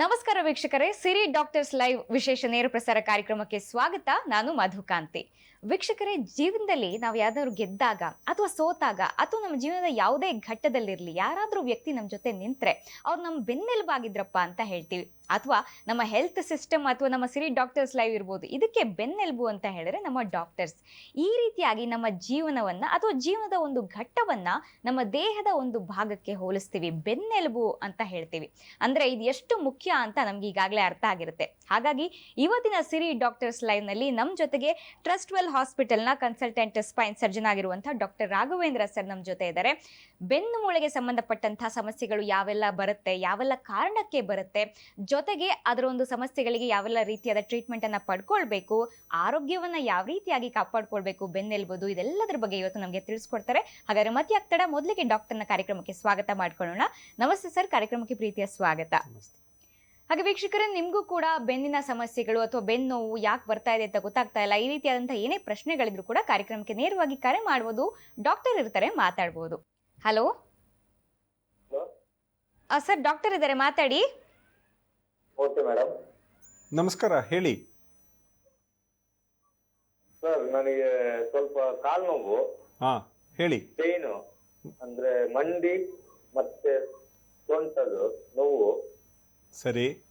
ನಮಸ್ಕಾರ ವೀಕ್ಷಕರೇ, ಸಿರಿ doctors live ವಿಶೇಷ ನೇರ ಪ್ರಸಾರ ಕಾರ್ಯಕ್ರಮಕ್ಕೆ ಸ್ವಾಗತ. ನಾನು ಮಧುಕಾಂತಿ ವೀಕ್ಷಕರೇ, ಜೀವನದಲ್ಲಿ ನಾವು ಯಾವ್ದಾದ್ರು ಗೆದ್ದಾಗ ಅಥವಾ ಸೋತಾಗ ಅಥವಾ ನಮ್ಮ ಜೀವನದ ಯಾವುದೇ ಘಟ್ಟದಲ್ಲಿರಲಿ ಯಾರಾದ್ರೂ ವ್ಯಕ್ತಿ ನಮ್ಮ ಜೊತೆ ನಿಂತರೆ ಅವ್ರು ನಮ್ಮ ಬೆನ್ನೆಲುಬಾಗಿದ್ರಪ್ಪ ಅಂತ ಹೇಳ್ತೀವಿ. ಅಥವಾ ನಮ್ಮ ಹೆಲ್ತ್ ಸಿಸ್ಟಮ್ ಅಥವಾ ನಮ್ಮ ಸಿರಿ ಡಾಕ್ಟರ್ಸ್ ಲೈವ್ ಇರ್ಬೋದು. ಇದಕ್ಕೆ ಬೆನ್ನೆಲುಬು ಅಂತ ಹೇಳಿದ್ರೆ ನಮ್ಮ ಡಾಕ್ಟರ್ಸ್ ಈ ರೀತಿಯಾಗಿ ನಮ್ಮ ಜೀವನವನ್ನ ಅಥವಾ ಜೀವನದ ಒಂದು ಘಟ್ಟವನ್ನ ನಮ್ಮ ದೇಹದ ಒಂದು ಭಾಗಕ್ಕೆ ಹೋಲಿಸ್ತೀವಿ. ಬೆನ್ನೆಲುಬು ಅಂತ ಹೇಳ್ತೀವಿ. ಅಂದ್ರೆ ಇದು ಎಷ್ಟು ಮುಖ್ಯ ಅಂತ ನಮ್ಗೆ ಈಗಾಗಲೇ ಅರ್ಥ ಆಗಿರುತ್ತೆ. ಹಾಗಾಗಿ ಇವತ್ತಿನ ಸಿರಿ ಡಾಕ್ಟರ್ಸ್ ಲೈವ್ನಲ್ಲಿ ನಮ್ಮ ಜೊತೆಗೆ ಟ್ರಸ್ಟ್ ವೆಲ್ ಹಾಸ್ಪಿಟಲ್ನ ಕನ್ಸಲ್ಟೆಂಟ್ ಸ್ಪೈನ್ ಸರ್ಜನ್ ಆಗಿರುವಂಥ ಡಾಕ್ಟರ್ ರಾಘವೇಂದ್ರ ಸರ್ ನಮ್ಮ ಜೊತೆ ಇದ್ದಾರೆ. ಬೆನ್ನು ಮೂಳೆಗೆ ಸಂಬಂಧಪಟ್ಟಂತಹ ಸಮಸ್ಯೆಗಳು ಯಾವೆಲ್ಲ ಬರುತ್ತೆ, ಯಾವೆಲ್ಲ ಕಾರಣಕ್ಕೆ ಬರುತ್ತೆ ಜೊತೆಗೆ ಅದರ ಒಂದು ಸಮಸ್ಯೆಗಳಿಗೆ ಯಾವೆಲ್ಲ ರೀತಿಯಾದ ಟ್ರೀಟ್ಮೆಂಟ್ ಅನ್ನ ಪಡ್ಕೊಳ್ಬೇಕು ಆರೋಗ್ಯವನ್ನ ಯಾವ ರೀತಿಯಾಗಿ ಕಾಪಾಡ್ಕೊಳ್ಬೇಕು ಬೆನ್ನೆಲ್ಬೋದು ಇದೆಲ್ಲದರ ಬಗ್ಗೆ ಇವತ್ತು ನಮಗೆ ತಿಳಿಸ್ಕೊಡ್ತಾರೆ. ಹಾಗಾದ್ರೆ ಮತ್ತೆ ಆಗ್ತಡ ಮೊದಲಿಗೆ ಡಾಕ್ಟರ್ನ ಕಾರ್ಯಕ್ರಮಕ್ಕೆ ಸ್ವಾಗತ ಮಾಡ್ಕೊಳ್ಳೋಣ. ನಮಸ್ತೆ ಸರ್ ಕಾರ್ಯಕ್ರಮಕ್ಕೆ ಪ್ರೀತಿಯ ಸ್ವಾಗತ. ಹಾಗೆ ವೀಕ್ಷಕರೇ ನಿಮಗೂ ಕೂಡ ಬೆನ್ನಿನ ಸಮಸ್ಯೆಗಳು ಅಥವಾ ಬೆನ್ನು ನೋವು ಯಾಕೆ ಬರ್ತಾ ಇದೆ ಅಂತ ಗೊತ್ತಾಗ್ತಾ ಇಲ್ಲ. ಈ ರೀತಿಯಾದಂತಹ ಏನೇ ಪ್ರಶ್ನೆಗಳಿದ್ರು ಕೂಡ ಕಾರ್ಯಕ್ರಮಕ್ಕೆ ನೇರವಾಗಿ ಕರೆ ಮಾಡ್ಬೋದು ಡಾಕ್ಟರ್ ಇರ್ತಾರೆ ಮಾತಾಡ್ಬೋದು. ಹಲೋ ಹಲೋ ಸರ್ ಡಾಕ್ಟರ್ ಇದ್ದಾರೆ ಮಾತಾಡಿ. Okay madam. ನಮಸ್ಕಾರ ಹೇಳಿ. ಸರ್ ನನಗೆ ಸ್ವಲ್ಪ ಕಾಲು ನೋವು. ಹಾ ಹೇಳಿ. ಪೇನು ಅಂದ್ರೆ ಮಂಡಿ ಮತ್ತೆ ಸೊಂಟದು ನೋವು. ಸರಿ.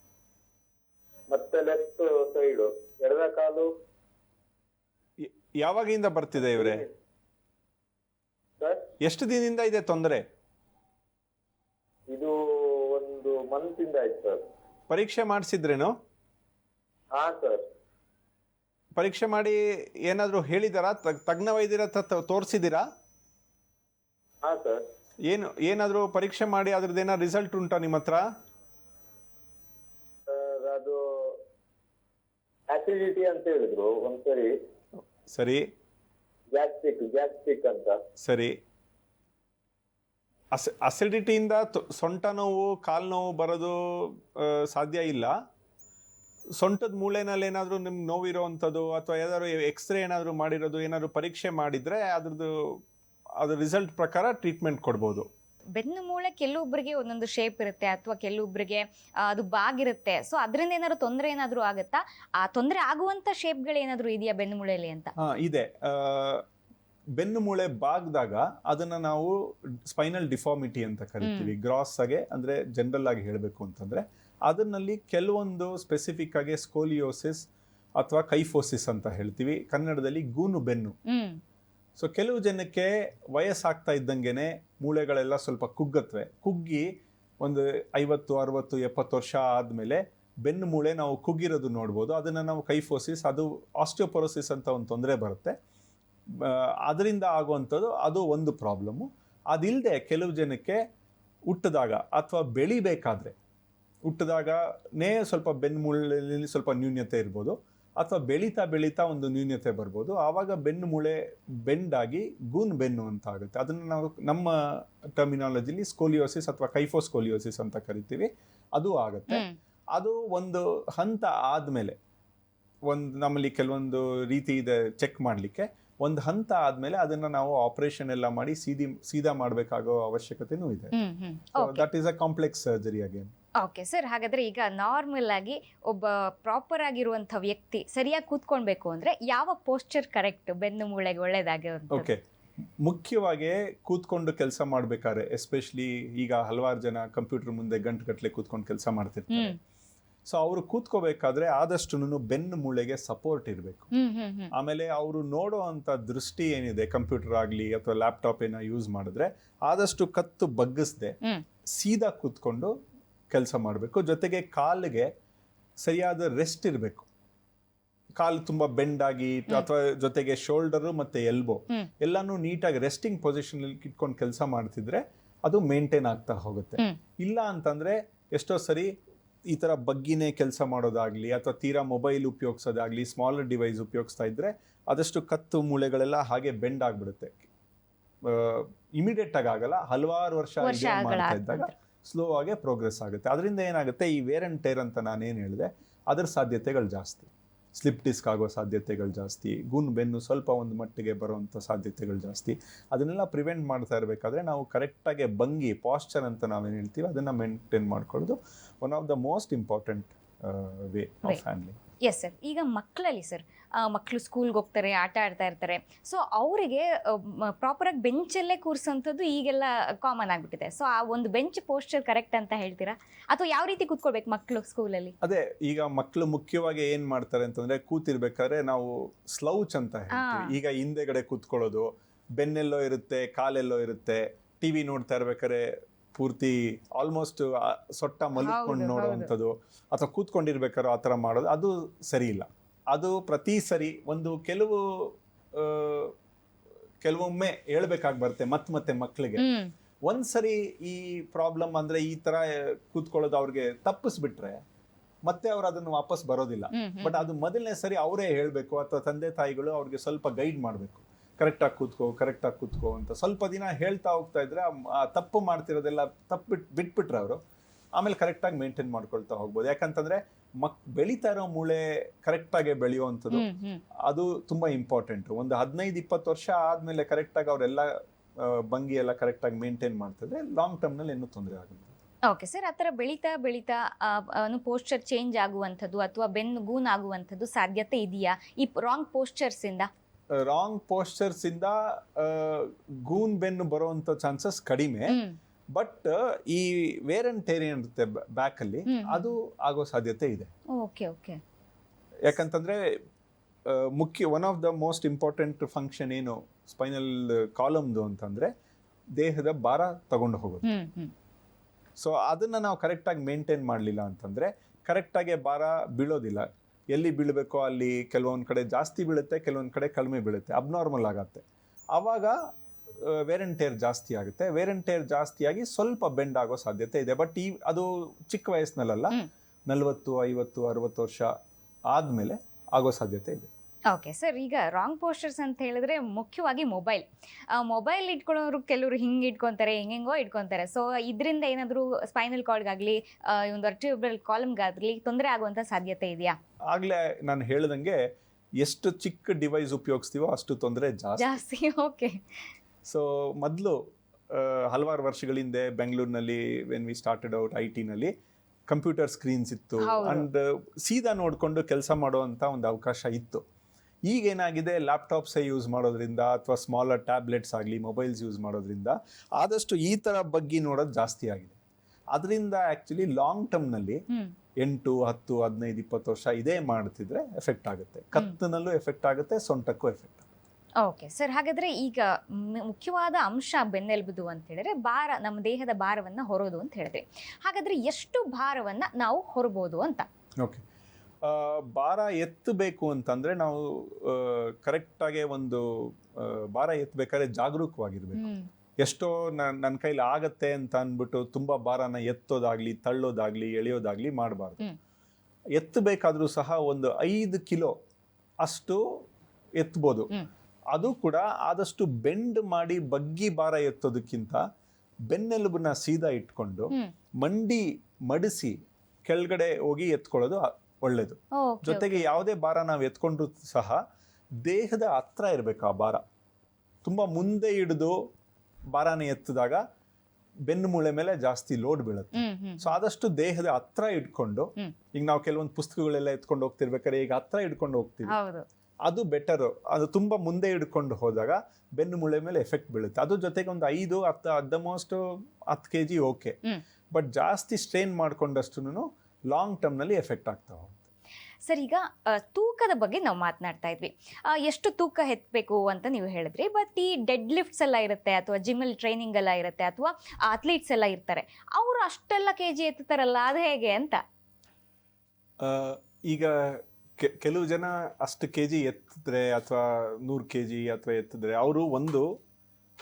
ಮತ್ತೆ ಲೆಫ್ಟ್ ಸೈಡು ಎರಡ ಕಾಲು. ಯ- ಯಾವಾಗಿಂದ ಬರ್ತಿದೆ ಇವ್ರೆ? ಸರ್? ಎಷ್ಟು ದಿನದಿಂದ ಇದೆ ತೊಂದರೆ? ಇದು ಒಂದು ಮಂತ್ ಇಂದ ಆಯ್ತು ಸರ್. ಪರೀಕ್ಷೆ ಮಾಡಿಸಿದ್ರೇನು? ಹಾ ಸರ್. ಪರೀಕ್ಷೆ ಮಾಡಿ ಏನಾದರೂ ಹೇಳಿದಾರಾ? ತಜ್ಞ ವೈದ್ಯರ ತೋರಿಸಿದ್ದೀರಾ ಹಾ ಸರ್. ಏನು ಏನಾದರೂ ಪರೀಕ್ಷೆ ಮಾಡಿ ಅದ್ರದ್ದು ಏನೋ ರಿಸಲ್ಟ್ ಉಂಟಾ ನಿಮ್ಮ ಹತ್ರ ಸರ್ ಅದು ಅಂತ ಹೇಳಿದ್ರು ಒಂದ್ಸರಿ. ಸರಿ. ಗ್ಯಾಸ್ಟಿಕ್ ಗ್ಯಾಸ್ಟಿಕ್ ಅಂತ. ಸರಿ. ಅಸ್ ಅಸಿಡಿಟಿಯಿಂದ ಸೊಂಟ ನೋವು ಕಾಲು ನೋವು ಬರೋದು ಸಾಧ್ಯ ಇಲ್ಲ. ಸೊಂಟದ ಮೂಳೆನಲ್ಲಿ ಏನಾದರೂ ನಿಮ್ಗೆ ನೋವಿರೋವಂಥದ್ದು ಅಥವಾ ಯಾವ್ದಾದ್ರು ಎಕ್ಸ್ರೇ ಏನಾದರೂ ಮಾಡಿರೋದು ಏನಾದರೂ ಪರೀಕ್ಷೆ ಮಾಡಿದರೆ ಅದ್ರದ್ದು ಅದ್ರ ರಿಸಲ್ಟ್ ಪ್ರಕಾರ ಟ್ರೀಟ್ಮೆಂಟ್ ಕೊಡ್ಬೋದು. ಬೆನ್ನು ಮೂಳೆ ಕೆಲವೊಬ್ಬರಿಗೆ ಒಂದೊಂದು ಶೇಪ್ ಇರುತ್ತೆ ಅಥವಾ ಕೆಲವೊಬ್ಬರಿಗೆ ಅದು ಬಾಗಿರುತ್ತೆ. ಸೊ ಅದರಿಂದ ಏನಾದ್ರು ತೊಂದರೆ ಏನಾದರೂ ಆಗುತ್ತಾ? ಆ ತೊಂದರೆ ಆಗುವಂಥ ಶೇಪ್ಗಳು ಏನಾದರೂ ಇದೆಯಾ ಬೆನ್ನು ಮೂಳೆಯಲ್ಲಿ ಅಂತ? ಹಾಂ ಇದೆ. ಬೆನ್ನು ಮೂಳೆ ಬಾಗ್ದಾಗ ಅದನ್ನ ನಾವು ಸ್ಪೈನಲ್ ಡಿಫಾರ್ಮಿಟಿ ಅಂತ ಕರಿತೀವಿ. ಗ್ರಾಸ್ ಆಗಿ ಅಂದ್ರೆ ಜನರಲ್ ಆಗಿ ಹೇಳಬೇಕು ಅಂತಂದ್ರೆ ಅದನ್ನಲ್ಲಿ ಕೆಲವೊಂದು ಸ್ಪೆಸಿಫಿಕ್ ಆಗಿ ಸ್ಕೋಲಿಯೋಸಿಸ್ ಅಥವಾ ಕೈಫೋಸಿಸ್ ಅಂತ ಹೇಳ್ತೀವಿ. ಕನ್ನಡದಲ್ಲಿ ಗೂನು ಬೆನ್ನು. ಸೊ ಕೆಲವು ಜನಕ್ಕೆ ವಯಸ್ಸಾಗ್ತಾ ಇದ್ದಂಗೆನೆ ಮೂಳೆಗಳೆಲ್ಲ ಸ್ವಲ್ಪ ಕುಗ್ಗತ್ವೆ. ಕುಗ್ಗಿ ಒಂದು ಐವತ್ತು ಅರವತ್ತು ಎಪ್ಪತ್ತು ವರ್ಷ ಆದಮೇಲೆ ಬೆನ್ನು ಮೂಳೆ ನಾವು ಕುಗ್ಗಿರೋದು ನೋಡ್ಬೋದು. ಅದನ್ನು ನಾವು ಕೈಫೋಸಿಸ್ ಅದು ಆಸ್ಟಿಯೋಪೊರೋಸಿಸ್ ಅಂತ ಒಂದು ತೊಂದರೆ ಬರುತ್ತೆ. ಅದರಿಂದ ಆಗುವಂಥದ್ದು ಅದು ಒಂದು ಪ್ರಾಬ್ಲಮ್ಮು. ಅದಿಲ್ಲದೆ ಕೆಲವು ಜನಕ್ಕೆ ಹುಟ್ಟಿದಾಗ ಅಥವಾ ಬೆಳಿಬೇಕಾದ್ರೆ ಹುಟ್ಟಿದಾಗನೇ ಸ್ವಲ್ಪ ಬೆನ್ನುಮೂಳೆಯಲ್ಲಿ ಸ್ವಲ್ಪ ನ್ಯೂನ್ಯತೆ ಇರ್ಬೋದು ಅಥವಾ ಬೆಳೀತಾ ಬೆಳೀತಾ ಒಂದು ನ್ಯೂನ್ಯತೆ ಬರ್ಬೋದು. ಆವಾಗ ಬೆನ್ನು ಮೂಳೆ ಬೆಂಡಾಗಿ ಗೂನ್ ಬೆನ್ನು ಅಂತ ಆಗುತ್ತೆ. ಅದನ್ನು ನಾವು ನಮ್ಮ ಟರ್ಮಿನಾಲಜಿಲಿ ಸ್ಕೋಲಿಯೋಸಿಸ್ ಅಥವಾ ಕೈಫೋಸ್ಕೋಲಿಯೋಸಿಸ್ ಅಂತ ಕರಿತೀವಿ. ಅದು ಆಗುತ್ತೆ. ಅದು ಒಂದು ಹಂತ ಆದಮೇಲೆ ಒಂದು ನಮ್ಮಲ್ಲಿ ಕೆಲವೊಂದು ರೀತಿ ಇದೆ ಚೆಕ್ ಮಾಡಲಿಕ್ಕೆ. ಒಂದು ಹಂತ ಆದ್ಮೇಲೆ ಅದನ್ನ ನಾವು ಆಪರೇಷನ್ ಎಲ್ಲ ಮಾಡಿ ಸೀದಿ ಸೀದಾ ಮಾಡಬೇಕಾಗೋ ಅವಶ್ಯಕತೆನೂ ಇದೆ. That is a complex surgery again okay sir ಹಾಗಾದ್ರೆ ಈಗ ನಾರ್ಮಲ್ ಆಗಿ ಒಬ್ಬ ಪ್ರಾಪರ್ ಆಗಿರುವಂತ ವ್ಯಕ್ತಿ ಸರಿಯಾಗಿ ಕೂತ್ಕೊಳ್ಬೇಕು ಅಂದ್ರೆ ಯಾವ ಪೋಸ್ಚರ್ ಕರೆಕ್ಟ್ ಬೆನ್ನು ಮೂಳೆಗೆ ಒಳ್ಳೇದಾಗಿ ಓಕೆ ಮುಖ್ಯವಾಗಿ ಕೂತ್ಕೊಂಡು ಕೆಲಸ ಮಾಡ್ಬೇಕಾದ್ರೆ ಎಸ್ಪೆಷಲಿ ಈಗ ಹಲವಾರು ಜನ ಕಂಪ್ಯೂಟರ್ ಮುಂದೆ ಗಂಟು ಗಟ್ಟಲೆ ಕೂತ್ಕೊಂಡು ಕೆಲಸ ಮಾಡ್ತಿರ್ತಾರೆ. ಸೊ ಅವರು ಕೂತ್ಕೋಬೇಕಾದ್ರೆ ಆದಷ್ಟು ಬೆನ್ನು ಮೂಳೆಗೆ ಸಪೋರ್ಟ್ ಇರಬೇಕು. ಆಮೇಲೆ ಅವರು ನೋಡೋ ಅಂತ ದೃಷ್ಟಿ ಏನಿದೆ ಕಂಪ್ಯೂಟರ್ ಆಗಲಿ ಅಥವಾ ಲ್ಯಾಪ್ಟಾಪ್ ಏನ ಯೂಸ್ ಮಾಡಿದ್ರೆ ಆದಷ್ಟು ಕತ್ತು ಬಗ್ಗಿಸ್ದೆ ಸೀದಾ ಕೂತ್ಕೊಂಡು ಕೆಲಸ ಮಾಡಬೇಕು. ಜೊತೆಗೆ ಕಾಲಿಗೆ ಸರಿಯಾದ ರೆಸ್ಟ್ ಇರಬೇಕು. ಕಾಲು ತುಂಬ ಬೆಂಡ್ ಆಗಿ ಅಥವಾ ಜೊತೆಗೆ ಶೋಲ್ಡರು ಮತ್ತೆ ಎಲ್ಬೋ. ಎಲ್ಲಾನು ನೀಟಾಗಿ ರೆಸ್ಟಿಂಗ್ ಪೊಸಿಷನ್ ಇಟ್ಕೊಂಡು ಕೆಲಸ ಮಾಡ್ತಿದ್ರೆ ಅದು ಮೇಂಟೈನ್ ಆಗ್ತಾ ಹೋಗುತ್ತೆ. ಇಲ್ಲ ಅಂತಂದ್ರೆ ಎಷ್ಟೋ ಸರಿ ಈ ಥರ ಬಗ್ಗಿನೇ ಕೆಲಸ ಮಾಡೋದಾಗ್ಲಿ ಅಥವಾ ತೀರಾ ಮೊಬೈಲ್ ಉಪಯೋಗಿಸೋದಾಗಲಿ ಸ್ಮಾಲರ್ ಡಿವೈಸ್ ಉಪಯೋಗಿಸ್ತಾ ಇದ್ರೆ ಆದಷ್ಟು ಕತ್ತು ಮೂಳೆಗಳೆಲ್ಲ ಹಾಗೆ ಬೆಂಡ್ ಆಗಿಬಿಡುತ್ತೆ. ಇಮಿಡಿಯೇಟ್ ಆಗಿ ಆಗಲ್ಲ ಹಲವಾರು ವರ್ಷ ವರ್ಷ ಮಾಡ್ತಾ ಇದ್ದಾಗ ಸ್ಲೋ ಆಗಿ ಪ್ರೋಗ್ರೆಸ್ ಆಗುತ್ತೆ. ಅದರಿಂದ ಏನಾಗುತ್ತೆ ಈ ವೇರ್ ಅಂಡ್ ಟೇರ್ ಅಂತ ನಾನೇನು ಹೇಳಿದೆ ಅದರ ಸಾಧ್ಯತೆಗಳು ಜಾಸ್ತಿ. ಸ್ಲಿಪ್ ಡಿಸ್ಕ್ ಆಗೋ ಸಾಧ್ಯತೆಗಳು ಜಾಸ್ತಿ ಗುನ್ ಬೆನ್ನು ಸ್ವಲ್ಪ ಒಂದು ಮಟ್ಟಿಗೆ ಬರುವಂಥ ಸಾಧ್ಯತೆಗಳು ಜಾಸ್ತಿ. ಅದನ್ನೆಲ್ಲ ಪ್ರಿವೆಂಟ್ ಮಾಡ್ತಾ ಇರಬೇಕಾದ್ರೆ ನಾವು ಕರೆಕ್ಟಾಗಿ ಭಂಗಿ ಪಾಶ್ಚರ್ ಅಂತ ನಾವೇನು ಹೇಳ್ತೀವಿ ಅದನ್ನು ಮೇಂಟೈನ್ ಮಾಡ್ಕೊಳ್ಳೋದು one of the most important way. Of handling yes sir ಈಗ ಮಕ್ಕಳಲ್ಲಿ ಸರ್ ಮಕ್ಕಳು ಸ್ಕೂಲ್ಗೆ ಹೋಗ್ತಾರೆ ಆಟ ಆಡ್ತಾ ಇರ್ತಾರೆ. ಸೊ ಅವರಿಗೆ ಪ್ರಾಪರಾಗಿ ಬೆಂಚಲ್ಲೇ ಕೂರಿಸೋಂಥದ್ದು ಈಗೆಲ್ಲ ಕಾಮನ್ ಆಗಿಬಿಟ್ಟಿದೆ. ಸೊ ಆ ಒಂದು ಬೆಂಚ್ ಪೋಸ್ಚರ್ ಕರೆಕ್ಟ್ ಅಂತ ಹೇಳ್ತೀರಾ? ಅಥವಾ ಯಾವ ರೀತಿ ಕೂತ್ಕೊಳ್ಬೇಕು ಮಕ್ಕಳು ಸ್ಕೂಲಲ್ಲಿ? ಅದೇ ಈಗ ಮಕ್ಕಳು ಮುಖ್ಯವಾಗಿ ಏನು ಮಾಡ್ತಾರೆ ಅಂತಂದ್ರೆ ಕೂತಿರ್ಬೇಕಾದ್ರೆ ನಾವು ಸ್ಲೌಚ್ ಅಂತ ಹೇಳ್ತೀವಿ. ಈಗ ಹಿಂದೆಗಡೆ ಕೂತ್ಕೊಳ್ಳೋದು ಬೆನ್ನೆಲ್ಲೋ ಇರುತ್ತೆ ಕಾಲೆಲ್ಲೋ ಇರುತ್ತೆ ಟಿವಿ ನೋಡ್ತಾ ಇರ್ಬೇಕಾದ್ರೆ ಪೂರ್ತಿ ಆಲ್ಮೋಸ್ಟ್ ಸೊಟ್ಟ ಮಲ್ಕೊಂಡು ನೋಡುವಂಥದ್ದು. ಅಥವಾ ಕೂತ್ಕೊಂಡಿರ್ಬೇಕಾದ್ರೆ ಆ ಥರ ಮಾಡೋದು ಅದು ಸರಿ ಇಲ್ಲ. ಅದು ಪ್ರತಿ ಸರಿ ಒಂದು ಕೆಲವು ಕೆಲವೊಮ್ಮೆ ಹೇಳ್ಬೇಕಾಗಿ ಬರುತ್ತೆ ಮತ್ತೆ ಮತ್ತೆ ಮಕ್ಕಳಿಗೆ. ಒಂದ್ಸರಿ ಈ ಪ್ರಾಬ್ಲಮ್ ಅಂದ್ರೆ ಈ ತರ ಕೂತ್ಕೊಳ್ಳೋದು ಅವ್ರಿಗೆ ತಪ್ಪಿಸ್ಬಿಟ್ರೆ ಮತ್ತೆ ಅವ್ರು ಅದನ್ನು ವಾಪಸ್ ಬರೋದಿಲ್ಲ. ಬಟ್ ಅದು ಮೊದಲನೇ ಸರಿ ಅವರೇ ಹೇಳ್ಬೇಕು ಅಥವಾ ತಂದೆ ತಾಯಿಗಳು ಅವ್ರಿಗೆ ಸ್ವಲ್ಪ ಗೈಡ್ ಮಾಡಬೇಕು. ಕರೆಕ್ಟಾಗಿ ಕೂತ್ಕೋ ಕರೆಕ್ಟಾಗಿ ಕೂತ್ಕೋ ಅಂತ ಸ್ವಲ್ಪ ದಿನ ಹೇಳ್ತಾ ಹೋಗ್ತಾ ಇದ್ರೆ ಆ ತಪ್ಪು ಮಾಡ್ತಿರೋದೆಲ್ಲ ತಪ್ಪು ಬಿಟ್ ಬಿಟ್ಬಿಟ್ರೆ ಅವರು ಆಮೇಲೆ ಕರೆಕ್ಟಾಗಿ ಮೇಂಟೈನ್ ಮಾಡ್ಕೊಳ್ತಾ ಹೋಗ್ಬೋದು. ಯಾಕಂತಂದ್ರೆ ಮಕ್ ಬೆಳೀತಾ ಇರೋ ಮೂಳೆ ಕರೆಕ್ಟಾಗಿ ಬೆಳೆಯುವಂಥದ್ದು. ಅದು ತುಂಬಾ ಇಂಪಾರ್ಟೆಂಟ್ ಒಂದು ಹದಿನೈದು ಇಪ್ಪತ್ತು ವರ್ಷ ಆದ್ಮೇಲೆ ಕರೆಕ್ಟಾಗಿ ಅವರೆಲ್ಲ ಭಂಗಿ ಎಲ್ಲ ಕರೆಕ್ಟಾಗಿ ಮೇಂಟೈನ್ ಮಾಡ್ತಿದ್ರೆ ಲಾಂಗ್ ಟರ್ಮ್ನಲ್ಲಿ ಇನ್ನೂ ತೊಂದರೆ ಆಗುತ್ತೆ. ಓಕೆ ಸರ್ ಆ ಥರ ಬೆಳೀತಾ ಬೆಳೀತಾ ಪೋಸ್ಚರ್ ಚೇಂಜ್ ಆಗುವಂಥದ್ದು ಅಥವಾ ಬೆನ್ನು ಗೂನ್ ಆಗುವಂಥದ್ದು ಸಾಧ್ಯತೆ ಇದೆಯಾ? ಈ ರಾಂಗ್ ಪೋಸ್ಚರ್ಸ್ ಇಂದ? ರಾಂಗ್ ಪೋಸ್ಚರ್ಸ್ ಇಂದ ಆ, ಗೂನ್ ಬೆನ್ನು ಬರುವಂಥ ಚಾನ್ಸಸ್ ಕಡಿಮೆ. ಬಟ್ ಈ ವೇರ್ ಅಂಡ್ ಟೇರ್ ಏನಿರುತ್ತೆ ಬ್ಯಾಕ್ ಅಲ್ಲಿ. ಅದು ಆಗೋ ಸಾಧ್ಯತೆ ಇದೆ. ಓಕೆ ಓಕೆ ಯಾಕಂತಂದ್ರೆ ಮುಖ್ಯ one of the most important function ಏನು ಸ್ಪೈನಲ್ ಕಾಲಮ್ದು ಅಂತಂದ್ರೆ ದೇಹದ ಭಾರ ತಗೊಂಡು ಹೋಗೋದು. ಸೊ ಅದನ್ನ ನಾವು ಕರೆಕ್ಟಾಗಿ ಮೇಂಟೈನ್ ಮಾಡಲಿಲ್ಲ ಅಂತಂದ್ರೆ ಕರೆಕ್ಟಾಗಿ ಭಾರ ಬೀಳೋದಿಲ್ಲ. ಎಲ್ಲಿ ಬೀಳಬೇಕೋ ಅಲ್ಲಿ ಕೆಲವೊಂದು ಕಡೆ ಜಾಸ್ತಿ ಬೀಳುತ್ತೆ ಕೆಲವೊಂದು ಕಡೆ ಕಡಿಮೆ ಬೀಳುತ್ತೆ. ಅಬ್ನಾರ್ಮಲ್ ಆಗತ್ತೆ. ಆವಾಗ ವೇರ್ ಅಂಡ್ ಟೇರ್ ಜಾಸ್ತಿ ಆಗುತ್ತೆ. ವೇರ್ ಅಂಡ್ ಟೇರ್ ಜಾಸ್ತಿಯಾಗಿ ಸ್ವಲ್ಪ ಬೆಂಡ್ ಆಗೋ ಸಾಧ್ಯತೆ ಇದೆ. ಬಟ್ ಈ ಅದು ಚಿಕ್ಕ ವಯಸ್ಸಿನಲ್ಲ. ನಲವತ್ತು ಐವತ್ತು ಅರವತ್ತು ವರ್ಷ ಆದಮೇಲೆ ಆಗೋ ಸಾಧ್ಯತೆ ಇದೆ. ಓಕೆ ಸರ್ ಈಗ ರಾಂಗ್ ಪೋಸ್ಟರ್ಸ್ ಅಂತ ಹೇಳಿದ್ರೆ ಮುಖ್ಯವಾಗಿ ಮೊಬೈಲ್ ಮೊಬೈಲ್ ಇಟ್ಕೊಳ್ಳೋರು ಕೆಲವರು ಹಿಂಗೆ ಇಟ್ಕೊತಾರೆ ಹೆಂಗೆಂಗೋ ಇಟ್ಕೊತಾರೆ. ಸೊ ಇದರಿಂದ ಏನಾದರೂ ಸ್ಪೈನಲ್ ಕಾರ್ಡ್ಗಾಗಲಿ ಒಂದು ಅರ್ಟಿಬ್ರಲ್ ಕಾಲಮ್ಗಾಗಲಿ ತೊಂದರೆ ಆಗುವಂಥ ಸಾಧ್ಯತೆ ಇದೆಯಾ? ಆಗಲೇ ನಾನು ಹೇಳ್ದಂಗೆ ಎಷ್ಟು ಚಿಕ್ಕ ಡಿವೈಸ್ ಉಪಯೋಗಿಸ್ತೀವೋ ಅಷ್ಟು ತೊಂದರೆ ಜಾಸ್ತಿ. ಓಕೆ ಸೊ ಮೊದಲು ಹಲವಾರು ವರ್ಷಗಳ ಹಿಂದೆ ಬೆಂಗಳೂರಿನಲ್ಲಿ when we started out I ಟಿನಲ್ಲಿ computer screens ಇತ್ತು. ಅಂಡ್ ಸೀದಾ ನೋಡಿಕೊಂಡು ಕೆಲಸ ಮಾಡುವಂಥ ಒಂದು ಅವಕಾಶ ಇತ್ತು. ಈಗ ಏನಾಗಿದೆ ಲ್ಯಾಪ್ಟಾಪ್ಸೇ ಯೂಸ್ ಮಾಡೋದ್ರಿಂದ ಅಥವಾ ಸ್ಮಾಲರ್ ಟ್ಯಾಬ್ಲೆಟ್ಸ್ ಆಗಲಿ ಮೊಬೈಲ್ಸ್ ಯೂಸ್ ಮಾಡೋದ್ರಿಂದ ಆದಷ್ಟು ಈ ಥರ ಬಗ್ಗೆ ನೋಡೋದು ಜಾಸ್ತಿ ಆಗಿದೆ. ಅದರಿಂದ ಆ್ಯಕ್ಚುಲಿ ಲಾಂಗ್ ಟರ್ಮ್ನಲ್ಲಿ ಎಂಟು ಹತ್ತು ಹದಿನೈದು ಇಪ್ಪತ್ತು ವರ್ಷ ಇದೇ ಮಾಡ್ತಿದ್ರೆ ಎಫೆಕ್ಟ್ ಆಗುತ್ತೆ. ಕತ್ತಿನಲ್ಲೂ ಎಫೆಕ್ಟ್ ಆಗುತ್ತೆ ಸೊಂಟಕ್ಕೂ ಎಫೆಕ್ಟ್ ಓಕೆ. ಸರ್ ಹಾಗಾದ್ರೆ ಈಗ ಮುಖ್ಯವಾದ ಅಂಶ ಬೆನ್ನೆಲುಬುದು ಅಂತ ಹೇಳಿದ್ರೆ ಭಾರ ನಮ್ಮ ದೇಹದ ಭಾರವನ್ನು ಹೊರೋದು ಅಂತ ಹೇಳಿದ್ರೆ. ಹಾಗಾದ್ರೆ ಎಷ್ಟು ಭಾರವನ್ನು ನಾವು ಹೊರಬೋದು ಅಂತ? ಓಕೆ. ಭಾರ ಎತ್ತಬೇಕು ಅಂತಂದರೆ ನಾವು ಕರೆಕ್ಟಾಗಿ ಒಂದು ಭಾರ ಎತ್ತಬೇಕಾದ್ರೆ ಜಾಗರೂಕವಾಗಿರಬೇಕು. ಎಷ್ಟೋ ನನ್ನ ಕೈಲಿ ಆಗತ್ತೆ ಅಂತ ಅಂದ್ಬಿಟ್ಟು ತುಂಬ ಭಾರನ ಎತ್ತೋದಾಗಲಿ ತಳ್ಳೋದಾಗ್ಲಿ ಎಳೆಯೋದಾಗ್ಲಿ ಮಾಡಬಾರ್ದು. ಎತ್ತಬೇಕಾದರೂ ಸಹ ಒಂದು ಐದು ಕಿಲೋ ಅಷ್ಟು ಎತ್ಬೋದು. ಅದು ಕೂಡ ಆದಷ್ಟು ಬೆಂಡ್ ಮಾಡಿ ಬಗ್ಗಿ ಭಾರ ಎತ್ತೋದಕ್ಕಿಂತ ಬೆನ್ನೆಲುಬನ್ನ ಸೀದಾ ಇಟ್ಕೊಂಡು ಮಂಡಿ ಮಡಿಸಿ ಕೆಳಗಡೆ ಹೋಗಿ ಎತ್ಕೊಳ್ಳೋದು ಒಳ್ಳೇದು. ಜೊತೆಗೆ ಯಾವುದೇ ಭಾರ ನಾವು ಎತ್ಕೊಂಡ್ರು ಸಹ ದೇಹದ ಹತ್ರ ಇರಬೇಕು ಆ ಭಾರ. ತುಂಬಾ ಮುಂದೆ ಹಿಡಿದು ಭಾರನ ಎತ್ತಿದಾಗ ಬೆನ್ನು ಮೂಳೆ ಮೇಲೆ ಜಾಸ್ತಿ ಲೋಡ್ ಬೀಳುತ್ತೆ. ಸೊ ಆದಷ್ಟು ದೇಹದ ಹತ್ರ ಇಟ್ಕೊಂಡು ಈಗ ನಾವು ಕೆಲವೊಂದು ಪುಸ್ತಕಗಳೆಲ್ಲ ಎತ್ಕೊಂಡು ಹೋಗ್ತಿರ್ಬೇಕಾದ್ರೆ ಈಗ ಹತ್ರ ಇಟ್ಕೊಂಡು ಹೋಗ್ತೀವಿ. ಅದು ಬೆಟರು ಅದು ತುಂಬ ಮುಂದೆ ಹಿಡ್ಕೊಂಡು ಹೋದಾಗ ಬೆನ್ನು ಮೂಳೆ ಮೇಲೆ ಎಫೆಕ್ಟ್ ಬೀಳುತ್ತೆ. ಅದ್ರ ಜೊತೆಗೆ ಒಂದು ಐದು ಹತ್ತು ಅಟ್ ದ ಮೋಸ್ಟ್ ಹತ್ತು ಕೆ ಜಿ ಓಕೆ ಬಟ್ ಜಾಸ್ತಿ ಸ್ಟ್ರೈನ್ ಮಾಡ್ಕೊಂಡಷ್ಟು ಲಾಂಗ್ ಟರ್ಮ್ನಲ್ಲಿ ಎಫೆಕ್ಟ್ ಆಗ್ತಾ ಹೋಗುತ್ತೆ. ಸರ್ ಈಗ ತೂಕದ ಬಗ್ಗೆ ನಾವು ಮಾತನಾಡ್ತಾ ಇದ್ವಿ. ಎಷ್ಟು ತೂಕ ಎತ್ತಬೇಕು ಅಂತ ನೀವು ಹೇಳಿದ್ರಿ ಬಟ್ ಈ ಡೆಡ್ ಲಿಫ್ಟ್ಸ್ ಎಲ್ಲ ಇರುತ್ತೆ ಅಥವಾ ಜಿಮ್ಮಲ್ಲಿ ಟ್ರೈನಿಂಗ್ ಎಲ್ಲ ಇರುತ್ತೆ ಅಥವಾ ಅಥ್ಲೀಟ್ಸ್ ಎಲ್ಲ ಇರ್ತಾರೆ ಅವರು ಅಷ್ಟೆಲ್ಲ ಕೆ ಜಿ ಎತ್ತುತ್ತಾರಲ್ಲ ಅದು ಹೇಗೆ ಅಂತ? ಈಗ ಕೆಲವು ಜನ ಅಷ್ಟು ಕೆ ಜಿ ಎತ್ತಿದ್ರೆ ಅಥವಾ ನೂರು ಕೆ ಜಿ ಅಥವಾ ಎತ್ತಿದ್ರೆ ಅವರು ಒಂದು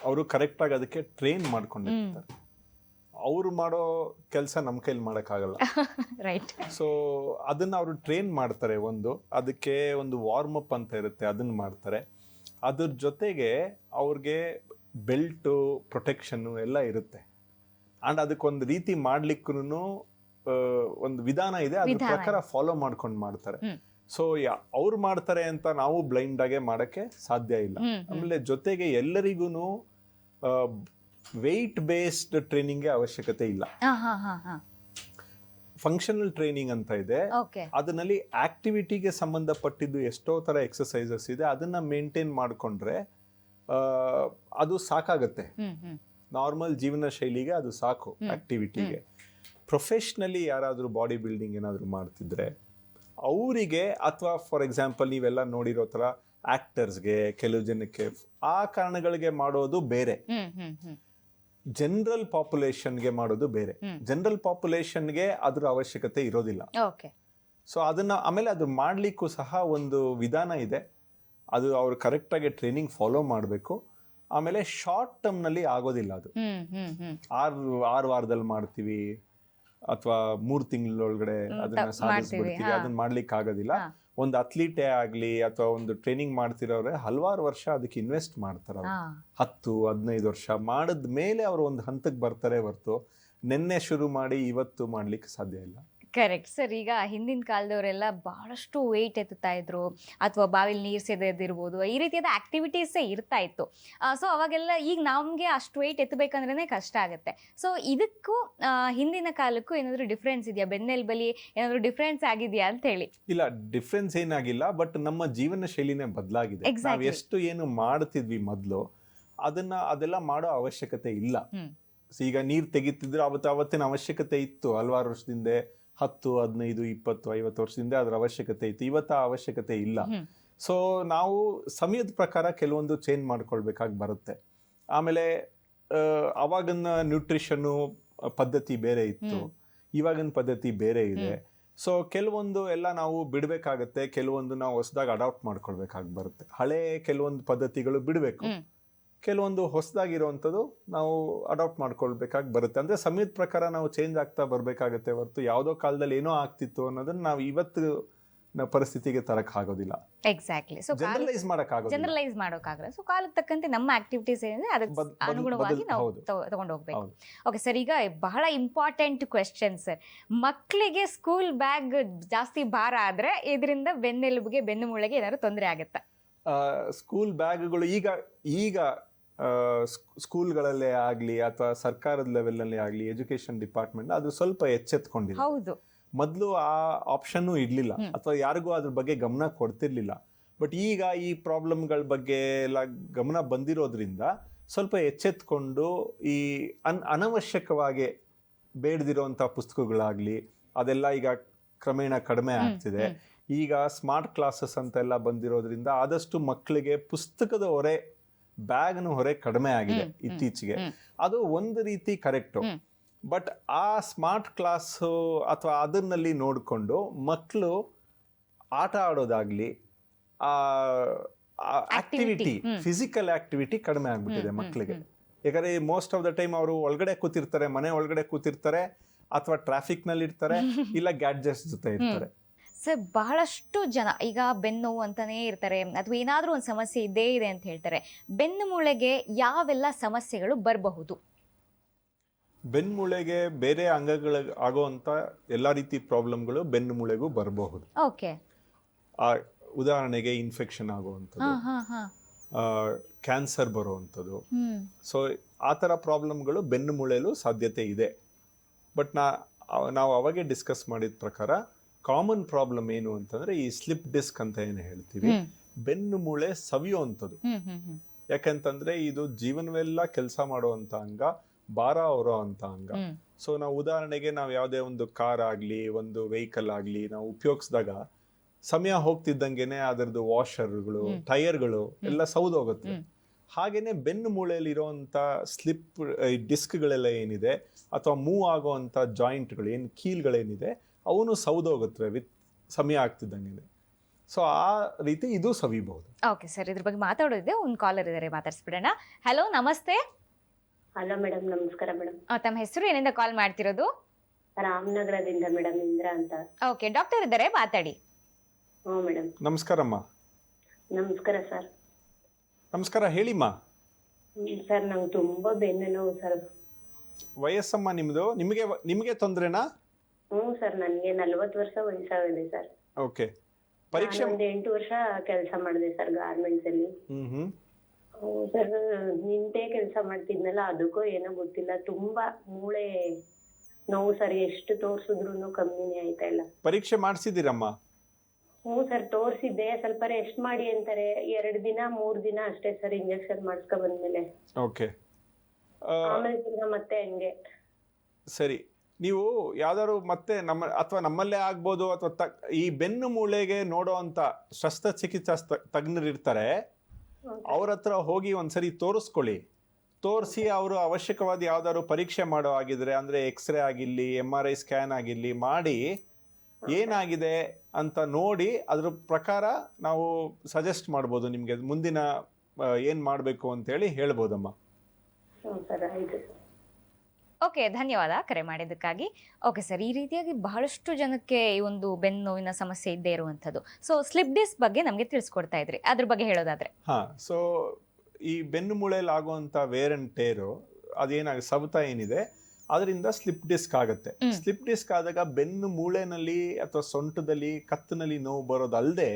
ಅವರು ಕರೆಕ್ಟಾಗಿ ಅದಕ್ಕೆ ಟ್ರೈನ್ ಮಾಡ್ಕೊಂಡಿರ್ತಾರೆ. ಅವರು ಮಾಡೋ ಕೆಲಸ ನಮ್ಮ ಕೈಲಿ ಮಾಡೋಕ್ಕಾಗಲ್ಲ. ರೈಟ್ ಸೊ ಅದನ್ನ ಅವರು ಟ್ರೈನ್ ಮಾಡ್ತಾರೆ ಒಂದು ಅದಕ್ಕೆ ಒಂದು ವಾರ್ಮ್ ಅಪ್ ಅಂತ ಇರುತ್ತೆ ಅದನ್ನು ಮಾಡ್ತಾರೆ. ಅದ್ರ ಜೊತೆಗೆ ಅವ್ರಿಗೆ ಬೆಲ್ಟು ಪ್ರೊಟೆಕ್ಷನ್ನು ಎಲ್ಲ ಇರುತ್ತೆ. ಆ್ಯಂಡ್ ಅದಕ್ಕೊಂದು ರೀತಿ ಮಾಡ್ಲಿಕ್ಕೂ ಒಂದು ವಿಧಾನ ಇದೆ ಅದ್ರ ಪ್ರಕಾರ ಫಾಲೋ ಮಾಡ್ಕೊಂಡು ಮಾಡ್ತಾರೆ. ಸೊ ಅವ್ರು ಮಾಡ್ತಾರೆ ಅಂತ ನಾವು ಬ್ಲೈಂಡ್ ಆಗೇ ಮಾಡಕ್ಕೆ ಸಾಧ್ಯ ಇಲ್ಲ. ಆಮೇಲೆ ಜೊತೆಗೆ ಎಲ್ಲರಿಗೂ ವೆಯ್ಟ್ ಬೇಸ್ಡ್ ಟ್ರೈನಿಂಗ್ ಅವಶ್ಯಕತೆ ಇಲ್ಲ. ಫಂಕ್ಷನಲ್ ಟ್ರೈನಿಂಗ್ ಅಂತ ಇದೆ. ಅದರಲ್ಲಿ ಆಕ್ಟಿವಿಟಿಗೆ ಸಂಬಂಧಪಟ್ಟಿದ್ದು ಎಷ್ಟೋ ತರ ಎಕ್ಸಸೈಸಸ್ ಇದೆ. ಅದನ್ನ ಮೇಂಟೈನ್ ಮಾಡಿಕೊಂಡ್ರೆ ಅದು ಸಾಕಾಗತ್ತೆ. ನಾರ್ಮಲ್ ಜೀವನ ಶೈಲಿಗೆ ಅದು ಸಾಕು ಆಕ್ಟಿವಿಟಿಗೆ ಪ್ರೊಫೆಷ್ನಲಿ ಯಾರಾದರೂ ಬಾಡಿ ಬಿಲ್ಡಿಂಗ್ ಏನಾದರೂ ಮಾಡ್ತಿದ್ರೆ ಅವರಿಗೆ ಅಥವಾ ಫಾರ್ ಎಕ್ಸಾಂಪಲ್ ನೀವೆಲ್ಲ ನೋಡಿರೋ ಥರ ಆಕ್ಟರ್ಸ್ಗೆ ಕೆಲವು ಜನಕ್ಕೆ ಆ ಕಾರಣಗಳಿಗೆ ಮಾಡೋದು ಬೇರೆ. ಜನರಲ್ ಪಾಪ್ಯುಲೇಷನ್ಗೆ ಮಾಡೋದು ಬೇರೆ. ಜನರಲ್ ಪಾಪ್ಯುಲೇಷನ್ಗೆ ಅದ್ರ ಅವಶ್ಯಕತೆ ಇರೋದಿಲ್ಲ. ಸೊ ಅದನ್ನ ಆಮೇಲೆ ಅದು ಮಾಡಲಿಕ್ಕೂ ಸಹ ಒಂದು ವಿಧಾನ ಇದೆ. ಅದು ಅವ್ರು ಕರೆಕ್ಟಾಗಿ ಟ್ರೈನಿಂಗ್ ಫಾಲೋ ಮಾಡಬೇಕು. ಆಮೇಲೆ ಶಾರ್ಟ್ ಟರ್ಮ್ನಲ್ಲಿ ಆಗೋದಿಲ್ಲ ಅದು. ಆರು ಆರು ವಾರದಲ್ಲಿ ಮಾಡ್ತೀವಿ. ಅಥವಾ ಮೂರು ತಿಂಗಳೊಳಗಡೆ ಅದನ್ನ ಸಾಧಿಸ್ಬಿಡ್ತೀವಿ ಅದನ್ನ ಮಾಡ್ಲಿಕ್ಕೆ ಆಗೋದಿಲ್ಲ ಒಂದು ಅಥ್ಲೀಟೇ ಆಗಲಿ ಅಥವಾ ಒಂದು ಟ್ರೈನಿಂಗ್ ಮಾಡ್ತಿರೋರೆ ಹಲವಾರು ವರ್ಷ ಅದಕ್ಕೆ ಇನ್ವೆಸ್ಟ್ ಮಾಡ್ತಾರೆ ಹತ್ತು ಹದಿನೈದು ವರ್ಷ ಮಾಡಿದ ಮೇಲೆ ಅವರು ಒಂದು ಹಂತಕ್ಕೆ ಬರ್ತಾರೆ ಹೊರತು ನಿನ್ನೆ ಶುರು ಮಾಡಿ ಇವತ್ತು ಮಾಡ್ಲಿಕ್ಕೆ ಸಾಧ್ಯ ಇಲ್ಲ. ಕರೆಕ್ಟ್. ಸರ್ ಈಗ ಹಿಂದಿನ ಕಾಲದವರೆಲ್ಲ ಬಹಳಷ್ಟು ವೆಯ್ಟ್ ಎತ್ತುತ್ತಾ ಇದ್ರು ಅಥವಾ ಬಾವಿಲಿ ನೀರು ಸೇದಿರ್ಬೋದು ಈ ರೀತಿಯಾದ ಆಕ್ಟಿವಿಟೀಸೇ ಇರ್ತಾ ಇತ್ತು. ಸೊ ಅವಾಗೆಲ್ಲ ಈಗ ನಮಗೆ ಅಷ್ಟು ವೆಯ್ಟ್ ಎತ್ತಬೇಕಂದ್ರೆ ಕಷ್ಟ ಆಗುತ್ತೆ. ಸೊ ಇದಕ್ಕೂ ಹಿಂದಿನ ಕಾಲಕ್ಕೂ ಏನಾದರೂ ಡಿಫ್ರೆನ್ಸ್ ಇದೆಯಾ? ಬಲಿ ಏನಾದರೂ ಡಿಫ್ರೆನ್ಸ್ ಆಗಿದೆಯಾ ಅಂತ ಹೇಳಿ. ಇಲ್ಲ ಡಿಫ್ರೆನ್ಸ್ ಏನಾಗಿಲ್ಲ ಬಟ್ ನಮ್ಮ ಜೀವನ ಶೈಲಿನೇ ಬದಲಾಗಿದೆ. ನಾವು ಎಷ್ಟು ಏನು ಮಾಡ್ತಿದ್ವಿ ಮೊದಲು ಅದನ್ನ ಅದೆಲ್ಲ ಮಾಡೋ ಅವಶ್ಯಕತೆ ಇಲ್ಲ. ಈಗ ನೀರು ತೆಗಿತಿದ್ರೆ ಅವತ್ತು ಅವತ್ತಿನ ಅವಶ್ಯಕತೆ ಇತ್ತು ಹಲವಾರು ವರ್ಷದಿಂದ. ಹತ್ತು ಹದಿನೈದು ಇಪ್ಪತ್ತು ಐವತ್ತು ವರ್ಷದಿಂದ ಅದರ ಅವಶ್ಯಕತೆ ಇತ್ತು ಇವತ್ತು ಆ ಅವಶ್ಯಕತೆ ಇಲ್ಲ. ಸೊ ನಾವು ಸಮಯದ ಪ್ರಕಾರ ಕೆಲವೊಂದು ಚೇಂಜ್ ಮಾಡ್ಕೊಳ್ಬೇಕಾಗಿ ಬರುತ್ತೆ ಆಮೇಲೆ ಅವಾಗನ್ನ ಅವಾಗಿನ ನ್ಯೂಟ್ರಿಷನ್ನು ಪದ್ಧತಿ ಬೇರೆ ಇತ್ತು. ಇವಾಗಿನ ಪದ್ಧತಿ ಬೇರೆ ಇದೆ. ಸೊ ಕೆಲವೊಂದು ಎಲ್ಲ ನಾವು ಬಿಡಬೇಕಾಗತ್ತೆ ಕೆಲವೊಂದು ನಾವು ಹೊಸದಾಗಿ ಅಡಾಪ್ಟ್ ಮಾಡ್ಕೊಳ್ಬೇಕಾಗಿ ಬರುತ್ತೆ ಹಳೆ ಕೆಲವೊಂದು ಪದ್ಧತಿಗಳು ಬಿಡಬೇಕು. ಕೆಲವೊಂದು ಹೊಸದಾಗಿರುವಂಥದ್ದು ನಾವು ಅಡಾಪ್ಟ್ ಮಾಡ್ಕೊಳ್ಬೇಕಾಗಿ ಬರುತ್ತೆ. ಅಂದ್ರೆ ಸಮಯದ ಪ್ರಕಾರ ನಾವು ಚೇಂಜ್ ಆಗ್ತಾ ಬರಬೇಕಾಗತ್ತೆ ಹೊರತು ಯಾವುದೋ ಕಾಲದಲ್ಲಿ ಏನೋ ಆಗ್ತಿತ್ತು ಅನ್ನೋದನ್ನ ನಾವು ಇವತ್ತು ಪರಿಸ್ಥಿತಿಗೆ ತರಕ್ ಆಗೋದಿಲ್ಲ ಎಕ್ಸಾಕ್ಟ್ಲಿ ಸೊ ಜನರಲೈಸ್ ಮಾಡಕ್ ಆಗೋದಿಲ್ಲ ಜನರಲೈಸ್ ಮಾಡೋಕ್ಕಾಗಲ್ಲ. ಸೊ ಕಾಲಕ್ಕೆ ತಕ್ಕಂತೆ ನಮ್ಮ ಆಕ್ಟಿವಿಟೀಸ್ ಏನಿದೆ ಅದಕ್ಕೆ ಅನುಗುಣವಾಗಿ ನಾವು. ತಗೊಂಡು ಹೋಗ್ಬೇಕು ಓಕೆ ಸರ್ ಈಗ ಬಹಳ ಇಂಪಾರ್ಟೆಂಟ್ ಕ್ವೆಶನ್ ಸರ್ ಮಕ್ಕಳಿಗೆ ಸ್ಕೂಲ್ ಬ್ಯಾಗ್ ಜಾಸ್ತಿ ಭಾರ ಆದರೆ ಇದರಿಂದ ಬೆನ್ನೆಲುಬಿಗೆ ಬೆನ್ನು ಮೂಳೆಗೆ ಏನಾದ್ರು ತೊಂದರೆ ಆಗುತ್ತಾ? ಸ್ಕೂಲ್ ಬ್ಯಾಗ್ಗಳು ಈಗ ಈಗ ಸ್ಕೂಲ್ಗಳಲ್ಲೇ ಆಗಲಿ ಅಥವಾ ಸರ್ಕಾರದ ಲೆವೆಲ್ನಲ್ಲಿ ಆಗಲಿ ಎಜುಕೇಶನ್ ಡಿಪಾರ್ಟ್ಮೆಂಟ್ ಅದು ಸ್ವಲ್ಪ ಎಚ್ಚೆತ್ಕೊಂಡಿದೆ ಹೌದು. ಮೊದಲು ಆ ಆಪ್ಷನ್ನು ಇರಲಿಲ್ಲ. ಅಥವಾ ಯಾರಿಗೂ ಅದ್ರ ಬಗ್ಗೆ ಗಮನ ಕೊಡ್ತಿರ್ಲಿಲ್ಲ. ಬಟ್ ಈಗ ಈ ಪ್ರಾಬ್ಲಮ್ಗಳ ಬಗ್ಗೆ ಎಲ್ಲ ಗಮನ ಬಂದಿರೋದ್ರಿಂದ ಸ್ವಲ್ಪ ಎಚ್ಚೆತ್ಕೊಂಡು ಈ ಅನ್ ಅನವಶ್ಯಕವಾಗಿ ಬೇಡದಿರೋಂಥ ಪುಸ್ತಕಗಳಾಗಲಿ ಅದೆಲ್ಲ ಈಗ ಕ್ರಮೇಣ ಕಡಿಮೆ ಆಗ್ತಿದೆ. ಈಗ ಸ್ಮಾರ್ಟ್ ಕ್ಲಾಸಸ್ ಅಂತೆಲ್ಲ ಬಂದಿರೋದ್ರಿಂದ ಆದಷ್ಟು ಮಕ್ಕಳಿಗೆ ಪುಸ್ತಕದ ಹೊರೆ ಬ್ಯಾಗ್ನ ಹೊರೆ ಕಡಿಮೆ ಆಗಿದೆ ಇತ್ತೀಚೆಗೆ. ಅದು ಒಂದು ರೀತಿ ಕರೆಕ್ಟು. ಬಟ್ ಆ ಸ್ಮಾರ್ಟ್ ಕ್ಲಾಸು ಅಥವಾ ಅದನ್ನಲ್ಲಿ ನೋಡಿಕೊಂಡು ಮಕ್ಕಳು ಆಟ ಆಡೋದಾಗ್ಲಿ ಆ ಆಕ್ಟಿವಿಟಿ ಫಿಸಿಕಲ್ ಆಕ್ಟಿವಿಟಿ ಕಡಿಮೆ ಆಗ್ಬಿಟ್ಟಿದೆ ಮಕ್ಕಳಿಗೆ ಯಾಕಂದರೆ ಮೋಸ್ಟ್ ಆಫ್ ದ ಟೈಮ್ ಅವರು ಒಳಗಡೆ ಕೂತಿರ್ತಾರೆ ಮನೆ ಒಳಗಡೆ ಕೂತಿರ್ತಾರೆ ಅಥವಾ ಟ್ರಾಫಿಕ್ನಲ್ಲಿ ಇರ್ತಾರೆ ಇಲ್ಲ ಗ್ಯಾಡ್ಜೆಟ್ಸ್ ಜೊತೆ ಇರ್ತಾರೆ. ಸರ್ ಬಹಳಷ್ಟು ಜನ ಈಗ ಬೆನ್ನು ನೋವು ಅಂತಲೇ ಇರ್ತಾರೆ ಅಥವಾ ಏನಾದರೂ ಒಂದು ಸಮಸ್ಯೆ ಇದ್ದೇ ಇದೆ ಅಂತ ಹೇಳ್ತಾರೆ ಬೆನ್ನು ಮೂಳೆಗೆ ಯಾವೆಲ್ಲ ಸಮಸ್ಯೆಗಳು ಬರಬಹುದು? ಬೆನ್ನುಮೂಳೆಗೆ ಬೇರೆ ಅಂಗಗಳ ಆಗುವಂಥ ಎಲ್ಲ ರೀತಿ ಪ್ರಾಬ್ಲಮ್ಗಳು ಬೆನ್ನು ಮೂಳೆಗೂ ಬರಬಹುದು. ಓಕೆ. ಆ ಉದಾಹರಣೆಗೆ ಇನ್ಫೆಕ್ಷನ್ ಆಗುವಂಥದ್ದು ಕ್ಯಾನ್ಸರ್ ಬರುವಂಥದ್ದು. ಸೊ ಆ ಥರ ಪ್ರಾಬ್ಲಮ್ಗಳು ಬೆನ್ನು ಮೂಳೆಯಲ್ಲೂ ಸಾಧ್ಯತೆ ಇದೆ. ಬಟ್ ನಾ ನಾವು ಅವಾಗೆ ಡಿಸ್ಕಸ್ ಮಾಡಿದ ಪ್ರಕಾರ ಕಾಮನ್ ಪ್ರಾಬ್ಲಮ್ ಏನು ಅಂತಂದ್ರೆ ಈ ಸ್ಲಿಪ್ ಡಿಸ್ಕ್ ಅಂತ ಏನು ಹೇಳ್ತೀವಿ? ಬೆನ್ನು ಮೂಳೆ ಸವಿಯುವಂಥದ್ದು ಯಾಕಂತಂದ್ರೆ ಇದು ಜೀವನವೆಲ್ಲ ಕೆಲಸ ಮಾಡುವಂತ ಅಂಗ ಭಾರ ಅವರೋ ಅಂತ ಅಂಗ. ಸೊ ನಾವು ಉದಾಹರಣೆಗೆ ನಾವು ಯಾವುದೇ ಒಂದು ಕಾರ್ ಆಗಲಿ ಒಂದು ವೆಹಿಕಲ್ ಆಗಲಿ ನಾವು ಉಪಯೋಗಿಸಿದಾಗ ಸಮಯ ಹೋಗ್ತಿದ್ದಂಗೆನೆ ಅದರದ್ದು ವಾಷರ್ಗಳು. ಟೈರ್ಗಳು ಎಲ್ಲ ಸೌದೋಗುತ್ತೆ. ಹಾಗೇನೆ ಬೆನ್ನು ಮೂಳೆಯಲ್ಲಿ ಇರೋವಂಥ ಸ್ಲಿಪ್ ಡಿಸ್ಕ್ಗಳೆಲ್ಲ ಏನಿದೆ ಅಥವಾ ಮೂವ್ ಆಗುವಂತ ಜಾಯಿಂಟ್ಗಳು ಏನು ಕೀಲ್ಗಳೇನಿದೆ ಅವನು ಸೌದೋಗತ್ವೆ ವಿತ್ ಸಮಯ ಆಗ್ತಿದ್ದಂಗೆ ಸೊ ಆ ರೀತಿ ಇದು ಸವಿಬಹುದು. ಓಕೆ ಸರ್ ಇದ್ರ ಬಗ್ಗೆ ಮಾತಾಡೋದಿದೆ. ಒಂದು ಕಾಲರ್ ಇದ್ದಾರೆ ಮಾತಾಡ್ಸ್ಬಿಡೋಣ. ಹಲೋ ನಮಸ್ತೆ. ಹಲೋ ಮೇಡಮ್ ನಮಸ್ಕಾರ ಮೇಡಮ್ ಆ, ತಮ್ಮ ಹೆಸರು ಏನಿಂದ ಕಾಲ್ ಮಾಡ್ತಿರೋದು? ರಾಮನಗರದಿಂದ ಮೇಡಮ್ ಇಂದ್ರ ಅಂತ. ಓಕೆ ಡಾಕ್ಟರ್ ಇದ್ದಾರೆ ಮಾತಾಡಿ. ಹ್ಞೂ ಮೇಡಮ್ ನಮಸ್ಕಾರಮ್ಮ. ನಮಸ್ಕಾರ ಸರ್ ನಮಸ್ಕಾರ ಹೇಳಿಮ್ಮ. ಸರ್ ನಂಗೆ ತುಂಬಾ ಬೆನ್ನು ನೋವು ಸರ್ ವಯಸ್ಸಮ್ಮ ನಿಮ್ದು? ನಿಮಗೆ ನಿಮಗೆ ತೊಂದರೆನಾ? ಹ್ಞೂ ಸರ್ ನನಗೆ ನಲ್ವತ್ತು ವರ್ಷ ವಯಸ್ಸಾಗಿದೆ ಸರ್. ಓಕೆ. ಪರೀಕ್ಷೆ ಒಂದ್ ಎಂಟು ವರ್ಷ ಕೆಲಸ ಮಾಡಿದೆ ಸರ್ ಗಾರ್ಮೆಂಟ್ಸ್ ಅಲ್ಲಿ. ಹ್ಮ್ ಹ್ಮ್ ಸರ್ ನಿಂತೆ ಕೆಲಸ ಮಾಡ್ತಿದ್ನಲ್ಲ ಅದಕ್ಕೂ ಏನೋ ಗೊತ್ತಿಲ್ಲ. ತುಂಬಾ ಮೂಳೆ ನೋವು ಸರ್ ಎಷ್ಟು ತೋರ್ಸಿದ್ರು ಕಮ್ಮಿನೇ ಆಯ್ತಾ ಇಲ್ಲ. ಪರೀಕ್ಷೆ ಮಾಡಿಸಿದಿರಮ್ಮ ಹ್ಞೂ ಸರ್ ತೋರಿಸಿದ್ದೆ. ಸ್ವಲ್ಪ ರೆಸ್ಟ್ ಮಾಡಿ ಅಂತಾರೆ. ಎರಡು ದಿನ ಮೂರ್ ದಿನ ಅಷ್ಟೇ ಸರ್ ಇಂಜೆಕ್ಷನ್ ಮಾಡಿಸ್ಕೊ ಬಂದ್ಮೇಲೆ. ಓಕೆ. ಆಮೇಲೆ ತಿರ್ಗಾ ಮತ್ತೆ ಹಂಗೆ. ಸರಿ. ನೀವು ಯಾವ್ದಾದ್ರು ಮತ್ತೆ ನಮ್ಮ ಅಥವಾ ನಮ್ಮಲ್ಲೇ ಆಗ್ಬೋದು ಅಥವಾ ತ ಈ ಬೆನ್ನು ಮೂಳೆಗೆ ನೋಡೋ ಅಂತ ಶಸ್ತ್ರಚಿಕಿತ್ಸಾ ತ- ತಜ್ಞರು ಇರ್ತಾರೆ ಅವ್ರ ಹತ್ರ ಹೋಗಿ ಒಂದ್ಸರಿ ತೋರಿಸ್ಕೊಳ್ಳಿ. ತೋರಿಸಿ ಅವರು ಅವಶ್ಯಕವಾದ ಯಾವ್ದಾದ್ರು ಪರೀಕ್ಷೆ ಮಾಡೋ ಆಗಿದ್ರೆ ಅಂದ್ರೆ ಎಕ್ಸ್ರೇ ಆಗಿರ್ಲಿ ಎಂ ಆರ್ ಐ ಸ್ಕ್ಯಾನ್ ಆಗಿರ್ಲಿ ಮಾಡಿ ಏನಾಗಿದೆ ಅಂತ ನೋಡಿ ಅದ್ರ ಪ್ರಕಾರ ನಾವು ಸಜೆಸ್ಟ್ ಮಾಡ್ಬೋದು ನಿಮಗೆ. ಮುಂದಿನ ಏನು ಏನ್ ಮಾಡಬೇಕು ಅಂತೇಳಿ ಹೇಳ್ಬೋದಮ್ಮ ಹ್ಞೂ ಸರ್ ಆಯ್ತು ಸರ್ ಓಕೆ ಧನ್ಯವಾದ ಕರೆ ಮಾಡಿದ್ದಕ್ಕಾಗಿ. ಓಕೆ ಸರ್ ಈ ರೀತಿಯಾಗಿ ಬಹಳಷ್ಟು ಜನಕ್ಕೆ ಈ ಒಂದು ಬೆನ್ನು ನೋವಿನ ಸಮಸ್ಯೆ ಇದ್ದೇ ಇರುವಂಥದ್ದು. ಸೊ ಸ್ಲಿಪ್ ಡಿಸ್ ಬಗ್ಗೆ ನಮಗೆ ತಿಳಿಸ್ಕೊಡ್ತಾ ಇದ್ರಿ. ಅದ್ರ ಬಗ್ಗೆ ಹೇಳೋದಾದ್ರೆ. ಹಾ ಸೊ ಈ ಬೆನ್ನು ಮೂಳೆಯಲ್ಲಿ ಆಗುವಂತ ವೇರ್ ಅಂಡ್ ಟೇರು ಅದೇನಾಗ ಸವತ ಏನಿದೆ ಅದರಿಂದ ಸ್ಲಿಪ್ ಡಿಸ್ಕ್ ಆಗುತ್ತೆ. ಸ್ಲಿಪ್ ಡಿಸ್ಕ್ ಆದಾಗ ಬೆನ್ನು ಮೂಳೆನಲ್ಲಿ ಅಥವಾ ಸೊಂಟದಲ್ಲಿ ಕತ್ತಿನಲ್ಲಿ ನೋವು ಬರೋದಲ್ಲದೆ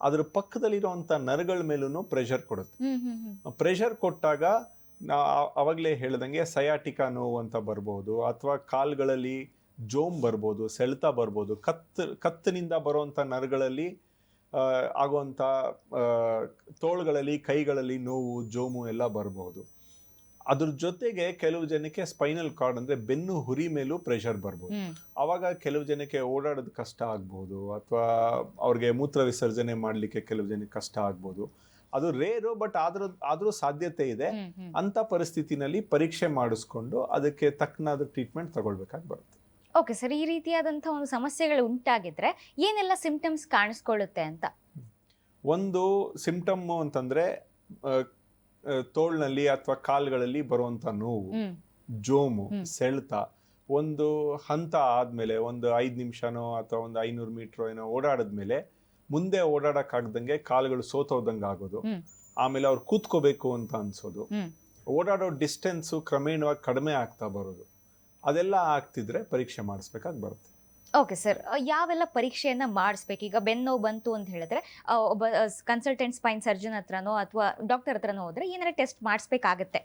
ಅದ್ರ ಪಕ್ಕದಲ್ಲಿರುವಂತ ನರಗಳ ಮೇಲೂ ಪ್ರೆಷರ್ ಕೊಡುತ್ತೆ. ಪ್ರೆಷರ್ ಕೊಟ್ಟಾಗ ನಾ ಅವಾಗಲೇ ಹೇಳ್ದಂಗೆ ಸಯಾಟಿಕಾ ನೋವು ಅಂತ ಬರ್ಬೋದು ಅಥವಾ ಕಾಲ್ಗಳಲ್ಲಿ ಜೋಮ್ ಬರ್ಬೋದು ಸೆಳೆತ ಬರ್ಬೋದು ಕತ್ತ ಕತ್ತಿನಿಂದ ಬರುವಂಥ ನರಗಳಲ್ಲಿ ಆಗುವಂಥ ತೋಳುಗಳಲ್ಲಿ ಕೈಗಳಲ್ಲಿ ನೋವು ಜೋಮು ಎಲ್ಲ ಬರ್ಬೋದು. ಅದ್ರ ಜೊತೆಗೆ ಕೆಲವು ಜನಕ್ಕೆ ಸ್ಪೈನಲ್ ಕಾರ್ಡ್ ಅಂದರೆ ಬೆನ್ನು ಹುರಿ ಮೇಲೂ ಪ್ರೆಷರ್ ಬರ್ಬೋದು. ಆವಾಗ ಕೆಲವು ಜನಕ್ಕೆ ಓಡಾಡೋದು ಕಷ್ಟ ಆಗ್ಬೋದು ಅಥವಾ ಅವ್ರಿಗೆ ಮೂತ್ರ ವಿಸರ್ಜನೆ ಮಾಡಲಿಕ್ಕೆ ಕೆಲವು ಜನಕ್ಕೆ ಕಷ್ಟ ಆಗ್ಬೋದು. ಅದು ರೇರು ಬಟ್ ಆದ್ರೂ ಆದರೂ ಸಾಧ್ಯತೆ ಇದೆ. ಅಂತ ಪರಿಸ್ಥಿತಿನಲ್ಲಿ ಪರೀಕ್ಷೆ ಮಾಡಿಸ್ಕೊಂಡು ಅದಕ್ಕೆ ತಕ್ಕನಾದ ಟ್ರೀಟ್ಮೆಂಟ್ ತಗೊಳ್ಬೇಕಾಗಿ ಬರುತ್ತೆ. Okay sir. ಈ ರೀತಿಯಾದಂಥ ಒಂದು ಸಮಸ್ಯೆಗಳು ಉಂಟಾಗಿದ್ರೆ ಏನೆಲ್ಲ ಸಿಂಪ್ಟಮ್ಸ್ ಕಾಣಿಸ್ಕೊಳ್ಳುತ್ತೆ ಅಂತ? ಒಂದು ಸಿಂಪ್ಟಮ್ಮು ಅಂತಂದ್ರೆ ತೋಳ್ನಲ್ಲಿ ಅಥವಾ ಕಾಲ್ಗಳಲ್ಲಿ ಬರುವಂತ ನೋವು ಜೋಮು. ಸೆಳೆತ ಒಂದು ಹಂತ ಆದ್ಮೇಲೆ ಒಂದು ಐದು ನಿಮಿಷನೋ ಅಥವಾ ಒಂದು ಐನೂರು ಮೀಟ್ರೋ ಏನೋ ಓಡಾಡಿದ್ಮೇಲೆ ಮುಂದೆ ಓಡಾಡಕ್ಕಾಗ್ದಂಗೆ ಕಾಲುಗಳು ಸೋತೋದಂಗೆ ಆಗೋದು. ಆಮೇಲೆ ಅವ್ರು ಕೂತ್ಕೋಬೇಕು ಅಂತ ಅನ್ಸೋದು. ಓಡಾಡೋ ಡಿಸ್ಟೆನ್ಸು ಕ್ರಮೇಣವಾಗಿ ಕಡಿಮೆ ಆಗ್ತಾ ಬರೋದು. ಅದೆಲ್ಲ ಆಗ್ತಿದ್ರೆ ಪರೀಕ್ಷೆ ಮಾಡಿಸ್ಬೇಕಾಗಿ ಬರುತ್ತೆ. ಓಕೆ ಸರ್ ಯಾವೆಲ್ಲ ಪರೀಕ್ಷೆಯನ್ನ ಮಾಡಿಸ್ಬೇಕು? ಈಗ ಬೆನ್ನು ಬಂತು ಅಂತ ಹೇಳಿದ್ರೆ ಒಬ್ಬ ಕನ್ಸಲ್ಟೆಂಟ್ ಸ್ಪೈನ್ ಸರ್ಜನ್ ಹತ್ರನೋ ಅಥವಾ ಡಾಕ್ಟರ್ ಹತ್ರನೋ ಹೋದ್ರೆ ಏನಾರ ಟೆಸ್ಟ್ ಮಾಡಿಸ್ಬೇಕಾಗತ್ತೆ?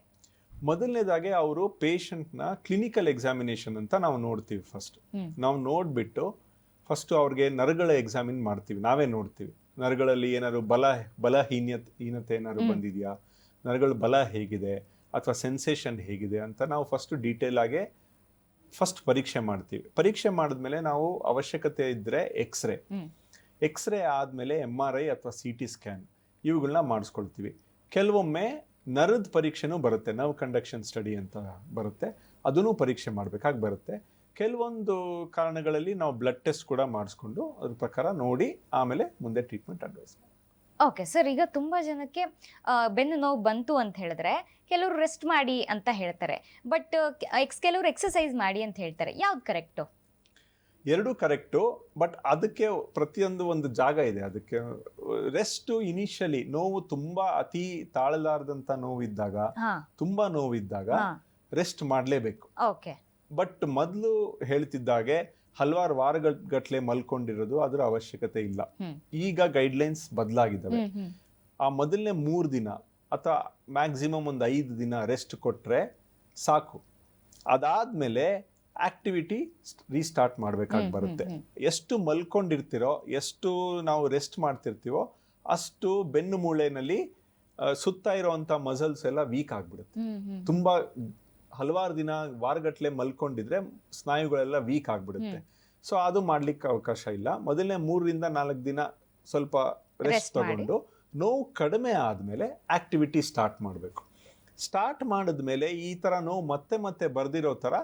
ಮೊದಲನೇದಾಗಿ ಅವರು ಪೇಷಂಟ್ನ ಕ್ಲಿನಿಕಲ್ ಎಕ್ಸಾಮಿನೇಷನ್ ಅಂತ ನಾವು ನೋಡ್ತೀವಿ ಫಸ್ಟ್ ನಾವು ನೋಡಿಬಿಟ್ಟು ಫಸ್ಟು ಅವ್ರಿಗೆ ನರಗಳ ಎಕ್ಸಾಮಿನ್ ಮಾಡ್ತೀವಿ ನಾವೇ ನೋಡ್ತೀವಿ. ನರಗಳಲ್ಲಿ ಏನಾದ್ರು ಬಲ ಬಲಹೀನತೆ ಹೀನತೆ ಏನಾದ್ರು. ಬಂದಿದೆಯಾ? ನರಗಳ ಬಲ ಹೇಗಿದೆ? ಅಥವಾ ಸೆನ್ಸೇಷನ್ ಹೇಗಿದೆ ಅಂತ ನಾವು ಫಸ್ಟ್ ಡೀಟೇಲ್ ಆಗಿ ಫಸ್ಟ್ ಪರೀಕ್ಷೆ ಮಾಡ್ತೀವಿ. ಪರೀಕ್ಷೆ ಮಾಡಿದ್ಮೇಲೆ ನಾವು ಅವಶ್ಯಕತೆ ಇದ್ದರೆ ಎಕ್ಸ್ರೇ. ಎಕ್ಸ್ರೇ ಆದಮೇಲೆ ಎಂ ಆರ್ ಐ ಅಥವಾ ಸಿ ಟಿ ಸ್ಕ್ಯಾನ್ ಇವುಗಳನ್ನ ಮಾಡಿಸ್ಕೊಳ್ತೀವಿ. ಕೆಲವೊಮ್ಮೆ ನರದ ಪರೀಕ್ಷೆನೂ ಬರುತ್ತೆ. ನರ್ವ್ ಕಂಡಕ್ಷನ್ ಸ್ಟಡಿ ಅಂತ ಬರುತ್ತೆ. ಅದನ್ನು ಪರೀಕ್ಷೆ ಮಾಡಬೇಕಾಗಿ ಬರುತ್ತೆ. ಕೆಲವೊಂದು ಕಾರಣಗಳಲ್ಲಿ ನಾವು ಬ್ಲಡ್ ಟೆಸ್ಟ್ ಕೂಡ ಮಾಡಿಸ್ಕೊಂಡು ಅದ್ರ ಪ್ರಕಾರ ನೋಡಿ ಆಮೇಲೆ ಮುಂದೆ ಟ್ರೀಟ್ಮೆಂಟ್ ಅಡ್ವೈಸ್ ಓಕೆ ಸರ್ ಈಗ ತುಂಬ ಜನಕ್ಕೆ ಬೆನ್ನು ನೋವು ಬಂತು ಅಂತ ಹೇಳಿದ್ರೆ ಕೆಲವರು ರೆಸ್ಟ್ ಮಾಡಿ ಅಂತ ಹೇಳ್ತಾರೆ. ಬಟ್ ಎಕ್ಸ್ ಕೆಲವರು ಎಕ್ಸಸೈಸ್ ಮಾಡಿ ಅಂತ ಹೇಳ್ತಾರೆ. ಯಾವ್ದು ಕರೆಕ್ಟು ಎರಡೂ ಕರೆಕ್ಟು ಬಟ್ ಅದಕ್ಕೆ ಪ್ರತಿಯೊಂದು ಒಂದು ಜಾಗ ಇದೆ. ಅದಕ್ಕೆ ರೆಸ್ಟು ಇನಿಷಿಯಲಿ ನೋವು ತುಂಬಾ ಅತಿ ತಾಳಲಾರದಂಥ ನೋವಿದ್ದಾಗ ಇದ್ದಾಗ ತುಂಬಾ ನೋವಿದ್ದಾಗ ಇದ್ದಾಗ ರೆಸ್ಟ್ ಮಾಡಲೇಬೇಕು. ಓಕೆ ಬಟ್ ಮೊದಲು ಹೇಳ್ತಿದ್ದಾಗೆ ಹಲವಾರು ವಾರಗಳ ಗಟ್ಲೆ ಮಲ್ಕೊಂಡಿರೋದು ಅದರ ಅವಶ್ಯಕತೆ ಇಲ್ಲ. ಈಗ ಗೈಡ್ಲೈನ್ಸ್ ಬದಲಾಗಿದ್ದಾವೆ. ಆ ಮೊದಲನೇ ಮೂರು ದಿನ ಅಥವಾ ಮ್ಯಾಕ್ಸಿಮಮ್ ಒಂದು ಐದು ದಿನ ರೆಸ್ಟ್ ಕೊಟ್ಟರೆ ಸಾಕು. ಅದಾದ್ಮೇಲೆ ಆಕ್ಟಿವಿಟಿ ರೀಸ್ಟಾರ್ಟ್ ಮಾಡಬೇಕಾಗಿ ಬರುತ್ತೆ. ಎಷ್ಟು ಮಲ್ಕೊಂಡಿರ್ತಿರೋ ಎಷ್ಟು ನಾವು ರೆಸ್ಟ್ ಮಾಡ್ತಿರ್ತೀವೋ ಅಷ್ಟು ಬೆನ್ನು ಮೂಳೆನಲ್ಲಿ ಸುತ್ತ ಇರೋವಂಥ ಮಸಲ್ಸ್ ಎಲ್ಲ ವೀಕ್ ಆಗಿಬಿಡುತ್ತೆ. ತುಂಬಾ ಹಲವಾರು ದಿನ ವಾರಗಟ್ಲೆ ಮಲ್ಕೊಂಡಿದ್ರೆ ಸ್ನಾಯುಗಳೆಲ್ಲ ವೀಕ್ ಆಗಿಬಿಡುತ್ತೆ. ಸೊ ಅದು ಮಾಡ್ಲಿಕ್ಕೆ ಅವಕಾಶ ಇಲ್ಲ. ಮೊದಲನೇ ಮೂರರಿಂದ ನಾಲ್ಕು ದಿನ ಸ್ವಲ್ಪ ರೆಸ್ಟ್ ತಗೊಂಡು ನೋವು ಕಡಿಮೆ ಆದಮೇಲೆ ಆಕ್ಟಿವಿಟಿ ಸ್ಟಾರ್ಟ್ ಮಾಡಬೇಕು. ಸ್ಟಾರ್ಟ್ ಮಾಡಿದ್ಮೇಲೆ ಈ ಥರ ನೋವು ಮತ್ತೆ ಮತ್ತೆ ಬರ್ದಿರೋ ಥರ